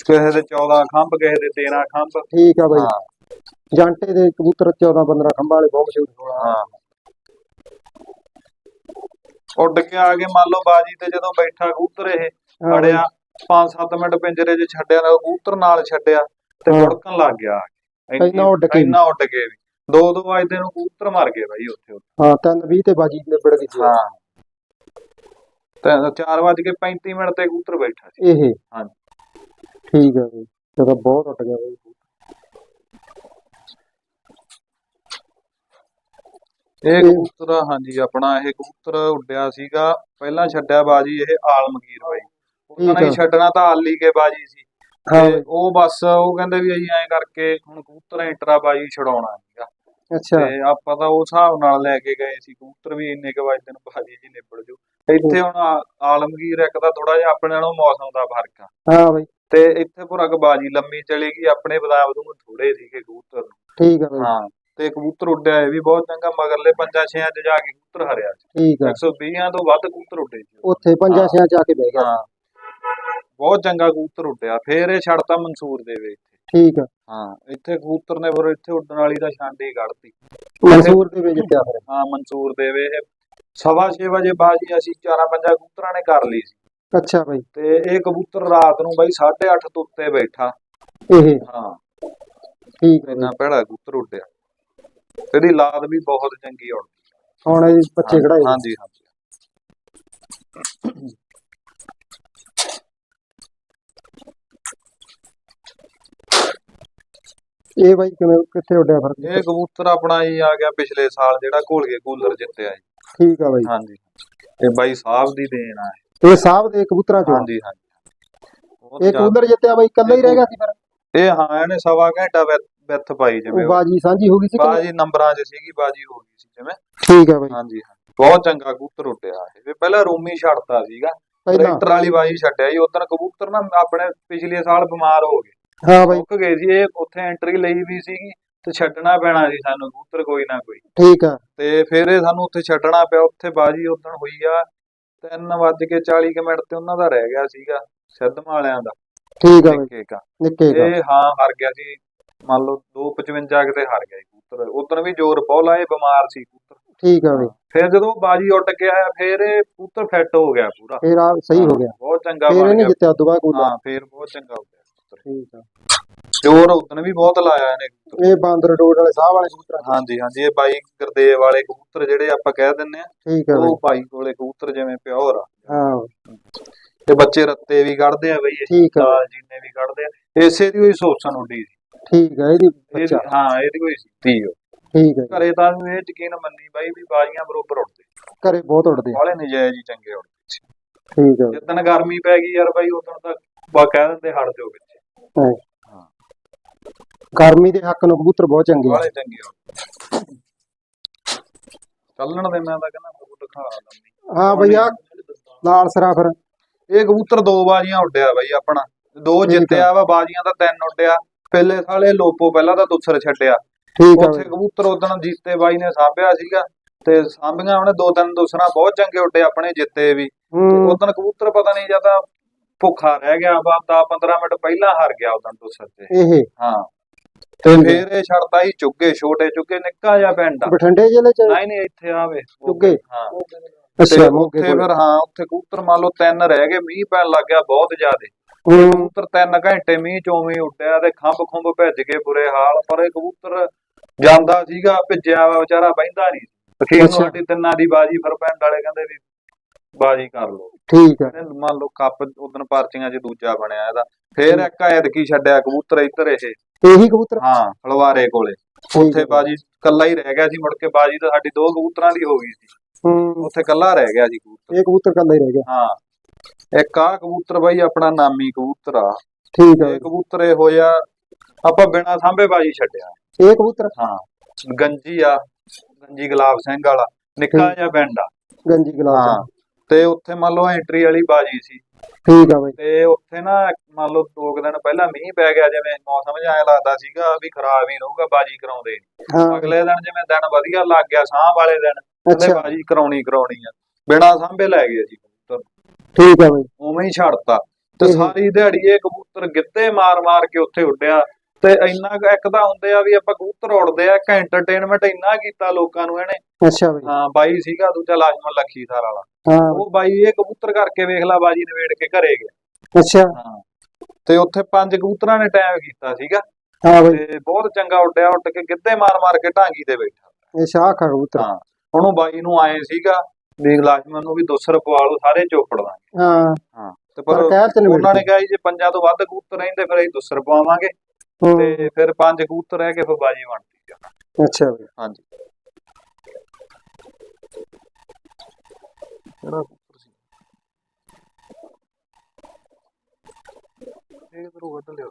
ਕਿਸੇ ਦੇ 14 ਖੰਭ ਕਿਸੇ ਦੇ 13 ਖੰਭ। ਠੀਕ ਆ ਬਾਈ। ਜਾਂਟੇ ਦੇ ਕਬੂਤਰ 14 15 ਖੰਭਾਂ ਵਾਲੇ ਬਹੁਤ ਮਸ਼ਹੂਰ ਹੋਣਾ ਹਾਂ। ਉੱਡ ਕੇ ਆ ਕੇ ਮੰਨ ਲਓ ਬਾਜੀ ਤੇ ਜਦੋਂ ਬੈਠਾ ਕਬੂਤਰ ਇਹ ਹਾਂ। ਫੜਿਆ 5-7 ਮਿੰਟ ਪਿੰਜਰੇ 'ਚ ਛੱਡਿਆ ਨਾ ਕਬੂਤਰ ਨਾਲ ਛੱਡਿਆ ਤੇ ਹਾਂ। ਮੁੜਕਣ ਲੱਗ ਗਿਆ ਇੰਨੀ- ਉੱਡ ਕੇ। ਇੰਨਾ ਉੱਡ ਕੇ ਵੀ। ਦੋ ਦੋ ਵਜੇ ਨੂੰ ਕਬੂਤਰ ਮਰ ਗਏ ਬਾਈ ਉੱਥੇ ਹਾਂ ਤਿੰਨ 20 ਤੇ ਬਾਜੀ ਨਿਬੜ ਗਈ ਸੀ। ਹਾਂ। ਤੇ 4 ਵਜ ਕੇ 35 ਮਿੰਟ ਤੇ ਕਬੂਤਰ ਬੈਠਾ ਸੀ। ਇਹ। ਹਾਂ ਠੀਕ ਆ ਬਾਈ। ਤਾਂ ਬਹੁਤ ਉੱਡ ਗਿਆ ਬਾਈ। ਇਹ ਕਬੂਤਰ ਹਾਂਜੀ ਆਪਣਾ ਇਹ ਕਬੂਤਰ ਉੱਡਿਆ ਸੀਗਾ। ਪਹਿਲਾਂ ਛੱਡਿਆ ਬਾਜੀ ਇਹ ਆਲਮਗੀਰ ਬਾਈ। ਉਹਨਾਂ ਨੇ। ਛੱਡਣਾ ਤਾਂ ਆਲੀ ਕੇ ਬਾਜੀ ਸੀ। ਤੇ ਉਹ ਬਸ ਉਹ ਕਹਿੰਦੇ ਵੀ ਅਸੀਂ ਐਂ ਕਰਕੇ ਹੁਣ ਕਬੂਤਰ ਇੰਟਰਾ ਬਾਜੀ ਛਡਾਉਣਾ ਸੀਗਾ। ਅੱਛਾ। ਤੇ ਆਪਾਂ ਤਾਂ ਉਸ ਹਿਸਾਬ ਨਾਲ ਲੈ ਕੇ ਗਏ ਸੀ। ਕਬੂਤਰ ਵੀ ਇੰਨੇ ਕੁ ਵਜੇ ਨੂੰ ਬਾਜੀ ਜੀ ਨਿਬੜ ਜੂ ਇੱਥੇ ਹੁਣ ਆਲਮਗੀਰ ਇੱਕ ਦਾ ਥੋੜਾ ਜਿਹਾ ਆਪਣੇ ਨਾਲੋਂ ਮੌਸਮ ਦਾ ਫ਼ਰਕ ਆ। ਹਾਂ ਬਾਈ। ਤੇ ਇੱਥੇ ਭੁਰਗ ਬਾਜੀ ਲੰਮੀ ਚਲੀ ਗਈ। ਆਪਣੇ ਬਦਾਮ ਤੋਂ ਥੋੜੇ ਸੀਗੇ ਕਬੂਤਰ ਠੀਕ ਆ ਹਾਂ। ਤੇ ਕਬੂਤਰ ਉੱਡਿਆ ਇਹ ਵੀ ਬਹੁਤ ਚੰਗਾ ਮਗਰਲੇ ਪੰਜਾਂ ਛਿਆਂ 'ਚ ਜਾ ਕੇ ਕਬੂਤਰ ਹਰਿਆ ਠੀਕ ਆ। 120 ਤੋਂ ਵੱਧ ਕਬੂਤਰ ਉੱਡੇ ਸੀ। ਉੱਥੇ ਪੰਜਾਂ ਛਿਆਂ ਚ ਆ ਕੇ ਬਹਿ ਗਿਆ। ਹਾਂ। ਬਹੁਤ ਚੰਗਾ ਕਬੂਤਰ ਉੱਡਿਆ। ਫੇਰ ਇਹ ਛੱਡਤਾ ਮਨਸੂਰ ਦੇ ਵਿੱਚ ਠੀਕ ਆ। ਹਾਂ ਇੱਥੇ ਕਬੂਤਰ ਨੇ ਫਿਰ ਇੱਥੇ ਉੱਡਣ ਵਾਲੀ ਦਾ ਛਾਂਡੀ ਕੱਢਤੀ। ਮਨਸੂਰ ਦੇ ਵਿੱਚ ਜਿੱਤਿਆ ਫਿਰ। ਹਾਂ ਮਨਸੂਰ ਦੇਵੇ ਇਹ। ਸਵਾ ਛੇ ਵਜੇ ਬਾਜੀ ਅਸੀਂ ਚਾਰਾਂ ਪੰਜਾਂ ਕਬੂਤਰਾਂ ਨੇ ਕਰ ਲਈ ਸੀ। ਅੱਛਾ ਬਾਈ। ਤੇ ਇਹ ਕਬੂਤਰ ਰਾਤ ਨੂੰ ਬਾਈ 8:30 ਤੋਂ ਉੱਤੇ ਬੈਠਾ। ਇਹ। ਹਾਂ। ਠੀਕ ਇੰਨਾ ਭੈੜਾ ਕਬੂਤਰ ਉੱਡਿਆ। ਇਹਦੀ ਲਾਦ ਵੀ ਬਹੁਤ ਚੰਗੀ ਉੱਡਦੀ ਹੁਣ। ਇਹ ਬੱਚੇ ਖੜਾਏ। ਹਾਂਜੀ ਹਾਂਜੀ। ਇਹ ਬਾਈ ਕਿਵੇਂ ਕਿੱਥੇ ਉੱਡਿਆ ਫਿਰ? ਇਹ ਕਬੂਤਰ ਆਪਣਾ ਹੀ ਆ ਗਿਆ ਪਿਛਲੇ ਸਾਲ ਜਿਹੜਾ ਘੋਲ ਕੇ ਕੂਲਰ ਜਿੱਤਿਆ ਜੀ। ਠੀਕ ਆ ਬਾਈ। ਹਾਂਜੀ ਇਹ ਬਾਈ ਸਾਹਿਬ ਦੀ ਦੇਣ ਆ। ਇਹ ਸਾਹਿਬ ਦੇ ਕਬੂਤਰਾਂ ਚੋਂ। ਹਾਂਜੀ ਹਾਂਜੀ। ਬਹੁਤ ਇਹ ਜ਼ਿਆਦਾ- ਕੂਲਰ ਜਿੱਤਿਆ ਬਾਈ ਇਕੱਲਾ ਹੀ ਰਹਿ ਗਿਆ ਸੀ ਫਿਰ? ਇਹ ਹਾਂ ਇਹਨੇ ਸਵਾ ਘੰਟਾ ਵਿੱਥ- ਵਿੱਥ ਪਾਈ ਜਿਵੇਂ ਉਹ ਬਾਜੀ ਸਾਂਝੀ ਹੋ ਗਈ ਸੀ ਕਿ ਨਹੀਂ? ਬਾਜੀ ਨੰਬਰਾਂ 'ਚ ਸੀਗੀ ਬਾਜੀ ਹੋ ਗਈ ਸੀ ਜਿਵੇਂ। ਠੀਕ ਆ ਬਾਈ। ਹਾਂਜੀ ਹਾਂ। ਬਹੁਤ ਚੰਗਾ ਕਬੂਤਰ ਉੱਡਿਆ ਇਹ। ਪਹਿਲਾਂ ਰੂਮੀ ਛੱਡਤਾ ਸੀਗਾ। ਪਹਿਲਾਂ। ਟਰੈਕਟਰ ਵਾਲੀ ਬਾਜੀ ਛੱਡਿਆ ਜੀ ਉਦੋਂ ਕਬੂਤਰ ਨਾ ਆਪਣੇ ਪਿਛਲੇ ਸਾਲ ਬਿਮਾਰ ਹੋ ਗਏ। ਹਾਂ ਬਾਈ। ਮੁੱਕ ਗਏ ਸੀ। ਇਹ ਉੱਥੇ ਐਂਟਰੀ ਲਈ ਵੀ ਸੀਗੀ ਤੇ ਛੱਡਣਾ ਪੈਣਾ ਸੀ ਸਾਨੂੰ ਕਬੂਤਰ ਕੋਈ ਨਾ ਕੋਈ। ਠੀਕ ਆ। ਤੇ ਫਿਰ ਇਹ ਸਾਨੂੰ ਉੱਥੇ ਛੱਡਣਾ ਪਿਆ। ਉੱਥੇ ਬਾਜੀ ਉਦੋਂ ਹੋਈ ਆ 3 ਵੱਜ ਕੇ 40 ਕੁ ਮਿੰਟ ਤੇ ਉਹਨਾਂ ਦਾ ਰਹਿ ਗਿਆ ਸੀਗਾ। ਸਿੱਧਮ ਵਾਲਿਆਂ ਦਾ। ਠੀਕ ਆ ਬਾਈ। ਨਿੱਕੇ ਕਾ। ਨਿੱਕੇ ਦਾ ਇਹ ਹਾਂ ਹਾਰ ਗਿਆ ਸੀ। ਮੰਨ ਲਓ 255 ਕਿਤੇ ਹਾਰ ਗਿਆ ਕਬੂਤਰ। ਉਦੋਂ ਵੀ ਜ਼ੋਰ ਬਹੁਤ ਲਾਏ ਬਿਮਾਰ ਸੀ ਕਬੂਤਰ। ਠੀਕ ਆ ਬਾਈ ਫਿਰ ਜਦੋਂ ਬਾਜੀ ਕੇ ਆਇਆ ਫਿਰ ਇਹ ਕਬੂਤਰ ਫਿੱਟ ਹੋ ਗਿਆ ਪੂਰਾ। ਫਿਰ ਆ ਸਹੀ ਹੋ ਗਿਆ। ਬਹੁਤ ਚੰਗਾ ਫਿਰ ਬਣ ਇਹਨੇ ਗਿਆ। ਜਿੱਤਿਆ ਬਾਅਦ ਕੂਲਰ ਹਾਂ ਫਿਰ ਬਹੁਤ ਚੰਗਾ ਹੋ ਗਿਆ ਕਬੂਤਰ। ਠੀਕ ਆ। ਜ਼ੋਰ ਉਦੋਂ ਵੀ ਬਹੁਤ ਲਾਇਆ ਇਹਨੇ ਕਬੂਤਰ। ਇਹ ਬਾਂਦਰ ਰੋਡ ਵਾਲੇ ਸਾਹ ਵਾਲੇ ਕਬੂਤਰਾਂ। ਹਾਂਜੀ ਹਾਂਜੀ ਇਹ ਬਾਈ ਗੁਰਦੇਵ ਵਾਲੇ ਕਬੂਤਰ ਜਿਹੜੇ ਆਪਾਂ ਕਹਿ ਦਿੰਨੇ ਆ। ਠੀਕ ਆ ਉਹ ਬਾਈ ਕੋਲੇ ਕਬੂਤਰ ਜਿਵੇਂ ਪਿਓਰ ਆ। ਹਾਂ। ਤੇ ਬੱਚੇ ਰੱਤੇ ਵੀ ਕੱਢਦੇ ਆ ਬਈ। ਇਹ ਠੀਕ ਆ। ਜੀਨੇ ਵੀ ਕੱਢਦੇ ਆ। ਇਸੇ ਦੀ ਹੋਈ ਸੋਚਣ ਉੱਡੀ ਸੀ। ਠੀਕ ਆ ਇਹਦੀ ਹਾਂ ਇਹਦੀ ਕੋਈ ਸੀ ਉਹ ਠੀਕ ਜੀ। ਘਰੇ ਤਾਂ ਇਹ ਯਕੀਨ ਮੰਨੀ ਬਾਈ ਵੀ ਬਾਜੀਆਂ ਬਰੋਬਰ ਉੱਡਦੇ। ਘਰੇ ਬਹੁਤ ਉੱਡਦੇ ਆ। ਬਾਲੇ ਨਜਾਇਜ਼ ਹੀ ਚੰਗੇ ਉੱਡਦੇ। ਸੀ ਠੀਕ ਆ। ਜਿੱਦਣ ਗਰਮੀ ਪੈ ਗਈ ਯਾਰ ਬਾਈ ਉਦੋਂ ਤਾਂ ਬਾ ਕਹਿ ਦਿੰਦੇ ਹਟ ਜਾਓ ਵਿੱਚ। ਹਾਂ। ਗਰਮੀ ਦੇ ਹੱਕ ਨੂੰ ਕਬੂਤਰ ਬਹੁਤ ਚੰਗੇ ਆ। ਬਾਲੇ ਚੰਗੇ ਉੱਡਦੇ ਚੱਲਣ ਦੇ ਮੈਂ ਤਾਂ ਕਹਿੰਦਾ ਬਹੁਤ ਦਿਖਾ ਦਿੰਦੀ। ਹਾਂ ਬਈ ਆ। ਲਾਲ ਸਰਾ ਫਿਰ। ਇਹ ਕਬੂਤਰ ਦੋ ਬਾਜੀਆਂ ਉੱਡਿਆ ਬਾਈ ਆਪਣਾ। ਦੋ ਠੀਕ ਆ। ਜਿੱਤਿਆ ਵਾ ਬਾਜੀਆਂ ਤਾਂ ਤਿੰਨ ਉੱਡਿਆ। ਪਹਿਲੇ ਸਾਲੇ ਲੋਪੋ ਪਹਿਲਾਂ ਤਾਂ ਦੁਸਰ ਛੱਡਿਆ। ਠੀਕ ਆ ਉੱਥੇ ਕਬੂਤਰ ਉਦੋਂ ਜੀਤੇ ਬਾਈ ਨੇ ਸਾਂਭਿਆ ਸੀਗਾ ਤੇ ਸਾਂਭੀਆਂ ਉਹਨੇ ਦੋ ਤਿੰਨ ਦੂਸਰਾ ਬਹੁਤ ਚੰਗੇ ਉੱਡੇ ਆਪਣੇ ਜਿੱਤੇ ਵੀ। ਉਦੋਂ ਕਬੂਤਰ ਪਤਾ ਨਹੀਂ ਜਾਂ ਤਾਂ ਭੁੱਖਾ ਰਹਿ ਗਿਆ ਵਾ 10 15 ਮਿੰਟ ਪਹਿਲਾਂ ਹਾਰ ਗਿਆ ਉਦੋਂ ਦੁਸਰ ਤੇ। ਇਹ। ਹਾਂ। ਤੇ ਫੇਰ ਇਹ ਛੜਤਾ ਹੀ ਚੁੱਗੇ ਛੋਟੇ ਚੁੱਗੇ ਨਿੱਕਾ ਜਿਹਾ ਪਿੰਡ ਆ। ਬਠਿੰਡੇ ਜ਼ਿਲ੍ਹੇ ਚ? ਨਹੀਂ ਨਹੀਂ ਇੱਥੇ ਆਵੇ। ਚੁੱਗੇ? ਹਾਂ। ਅੱਛਾ ਉੱਥੇ ਫਿਰ ਹਾਂ ਉੱਥੇ ਕਬੂਤਰ ਮੰਨ ਲਓ ਤਿੰਨ ਰਹਿ ਗਏ ਮੀਂਹ ਪੈਣ ਲੱਗ ਗਿਆ ਬਹੁਤ ਜ਼ਿਆਦੇ। ਕਬੂਤਰ ਤਿੰਨ ਘੰਟੇ ਮੀਂਹ ਚੋਂ ਵੀ ਉੱਡਿਆ ਤੇ ਖੰਭ ਖੁੰਭ ਭਿੱਜ ਕੇ ਬੁਰੇ ਹਾਲ ਪਰ ਇਹ ਕਬੂਤਰ ਜਾਂਦਾ ਸੀਗਾ ਭਿੱਜਿਆ ਵਾ ਵਿਚਾਰਾ ਬਹਿੰਦਾ ਨਹੀਂ ਅਖੀਰ ਨੂੰ। ਸਾਡੀ ਤਿੰਨਾਂ ਦੀ ਬਾਜੀ ਫਿਰ ਪਿੰਡ ਵਾਲੇ ਕਹਿੰਦੇ ਵੀ ਬਾਜੀ ਕਰ ਲਓ। ਠੀਕ ਇਹਨੇ ਮੰਨ ਲਓ ਕੱਪ ਉਦੋਂ ਪਰਚੀਆਂ 'ਚ ਦੂਜਾ ਬਣਿਆ ਇਹਦਾ। ਫੇਰ ਇੱਕ ਐਤਕੀ ਛੱਡਿਆ ਕਬੂਤਰ ਇੱਧਰ ਇਹ। ਇਹੀ ਕਬੂਤਰ? ਹਾਂ ਹਲਵਾਰੇ ਕੋਲੇ। ਉੱਥੇ। ਬਾਜੀ ਕੱਲਾ ਹੀ ਰਹਿ ਗਿਆ ਸੀ ਮੁੜ ਕੇ ਬਾਜੀ ਤਾਂ ਸਾਡੀ ਦੋ ਕਬੂਤਰਾਂ ਦੀ ਹੋ ਗਈ ਸੀ। ਹੂੰ। ਉੱਥੇ ਕੱਲਾ ਰਹਿ ਗਿਆ ਸੀ ਕਬੂਤਰ। ਇਹ ਕਬੂਤਰ ਕੱਲਾ ਹੀ ਰਹਿ ਗਿਆ। ਹਾਂ। ਇੱਕ ਆ ਕਬੂਤਰ ਬਾਈ ਆਪਣਾ ਨਾਮੀ ਕਬੂਤਰ ਆ। ਠੀਕ ਇਹ ਕਬੂਤਰ ਇਹ ਹੋਇਆ ਆਪਾਂ ਬਿਨਾ ਸਾਂਭੇ ਬਾਜੀ ਛੱਡਿਆ। ਇਹ ਕਬੂਤਰ? ਹਾਂ ਗੰਜੀ ਆ ਗੰਜੀ ਗੁਲਾਬ ਸਿੰਘ ਵਾਲਾ ਨਿੱਕਾ ਜਿਹਾ ਪਿੰਡ ਆ। ਗੰਜੀ ਹਾਂ ਗਲਾਸ ਤੇ ਉੱਥੇ ਮੰਨ ਲਓ ਐਂਟਰੀ ਵਾਲੀ ਬਾਜੀ ਸੀ। ਠੀਕ ਆ ਬਾਈ। ਤੇ ਉੱਥੇ ਨਾ ਮੰਨ ਲਓ ਦੋ ਕੁ ਦਿਨ ਪਹਿਲਾਂ ਮੀਂਹ ਪੈ ਗਿਆ ਜਿਵੇਂ ਮੌਸਮ ਜਿਹਾ ਐਂ ਲੱਗਦਾ ਸੀਗਾ ਵੀ ਖਰਾਬ ਹੀ ਰਹੂਗਾ ਬਾਜੀ ਕਰਾਉਂਦੇ। ਹਾਂ। ਅਗਲੇ ਦਿਨ ਜਿਵੇਂ ਦਿਨ ਵਧੀਆ ਲੱਗ ਗਿਆ ਸਾਂਭ ਵਾਲੇ ਦਿਨ ਅੱਛਾ। ਬਾਜੀ ਕਰਾਉਣੀ ਕਰਾਉਣੀ ਆ। ਬਿਨਾ ਸਾਂਭੇ ਲੈ ਗਏ ਕਬੂਤਰ ਠੀਕ ਆ ਬਾਈ। ਉਵੇਂ ਹੀ ਛੱਡਤਾ। ਤੇ ਸਾਰੀ ਦਿਹਾੜੀ ਇਹ ਕਬੂਤਰ ਗਿੱਤੇ ਮਾਰ ਮਾਰ ਕੇ ਉੱਥੇ ਉੱਡਿਆ। ਤੇ ਇੰਨਾ ਇੱਕ ਤਾਂ ਹੁੰਦੇ ਆ ਵੀ ਆਪਾਂ ਕਬੂਤਰ ਉੜਦੇ ਆ ਇੱਕ ਐਂਟਰਟੇਨਮੈਂਟ ਇੰਨਾ ਕੀਤਾ ਲੋਕਾਂ ਨੂੰ ਇਹਨੇ। ਅੱਛਾ ਬਾਈ। ਹਾਂ ਬਾਈ ਸੀਗਾ ਦੂਜਾ ਲਾਜਮਨ ਲੱਖੀਸਰ ਵਾਲਾ। ਹਾਂ। ਉਹ ਬਾਈ ਇਹ ਕਬੂਤਰ ਕਰਕੇ ਵੇਖ ਲਾ ਬਾਜੀ ਨਵੇੜ ਕੇ ਘਰੇ ਗਿਆ। ਅੱਛਾ। ਹਾਂ। ਤੇ ਉੱਥੇ ਪੰਜ ਕਬੂਤਰਾਂ ਨੇ ਟਾਈਮ ਕੀਤਾ ਸੀਗਾ। ਹਾਂ ਬਾਈ। ਤੇ ਬਹੁਤ ਚੰਗਾ ਉੱਡਿਆ ਉੱਡ ਕੇ ਗਿੱਤੇ ਮਾਰ ਮਾਰ ਕੇ ਢਾਂਗੀ ਤੇ ਬੈਠਾ। ਇਹ ਆ ਕਬੂਤਰ। ਹਾਂ। ਉਹਨੂੰ ਬਾਈ ਨੂੰ ਆਏ ਸੀਗਾ ਵੀ ਲਾਜਮਨ ਨੂੰ ਵੀ ਦੁਸਰ ਪਵਾ ਲਓ ਸਾਰੇ ਚੋਪੜ ਦਾਂਗੇ ਹਾਂ। ਹਾਂ ਤੇ ਪਰ ਉਹਨਾਂ ਨੇ ਕਿਹਾ ਜੀ ਜੇ ਪੰਜਾਂ ਤੋਂ ਵੱਧ ਕਬੂਤਰ ਰਹਿੰਦੇ ਫਿਰ ਅਸੀਂ ਦੁਸਰ ਪਵਾਵਾਂਗੇ। ਤੇ ਫਿਰ ਪੰਜ ਕਬੂਤਰ ਰਹਿ ਕੇ ਫਿਰ ਬਾਜੀ ਬਣਦੀ ਆ। ਅੱਛਾ ਬਾਈ ਹਾਂਜੀ। ਕਿਹੜਾ ਕਬੂਤਰ ਸੀ? ਇਹ ਕਿਧਰੋਂ ਕੱਢ ਲਿਆ?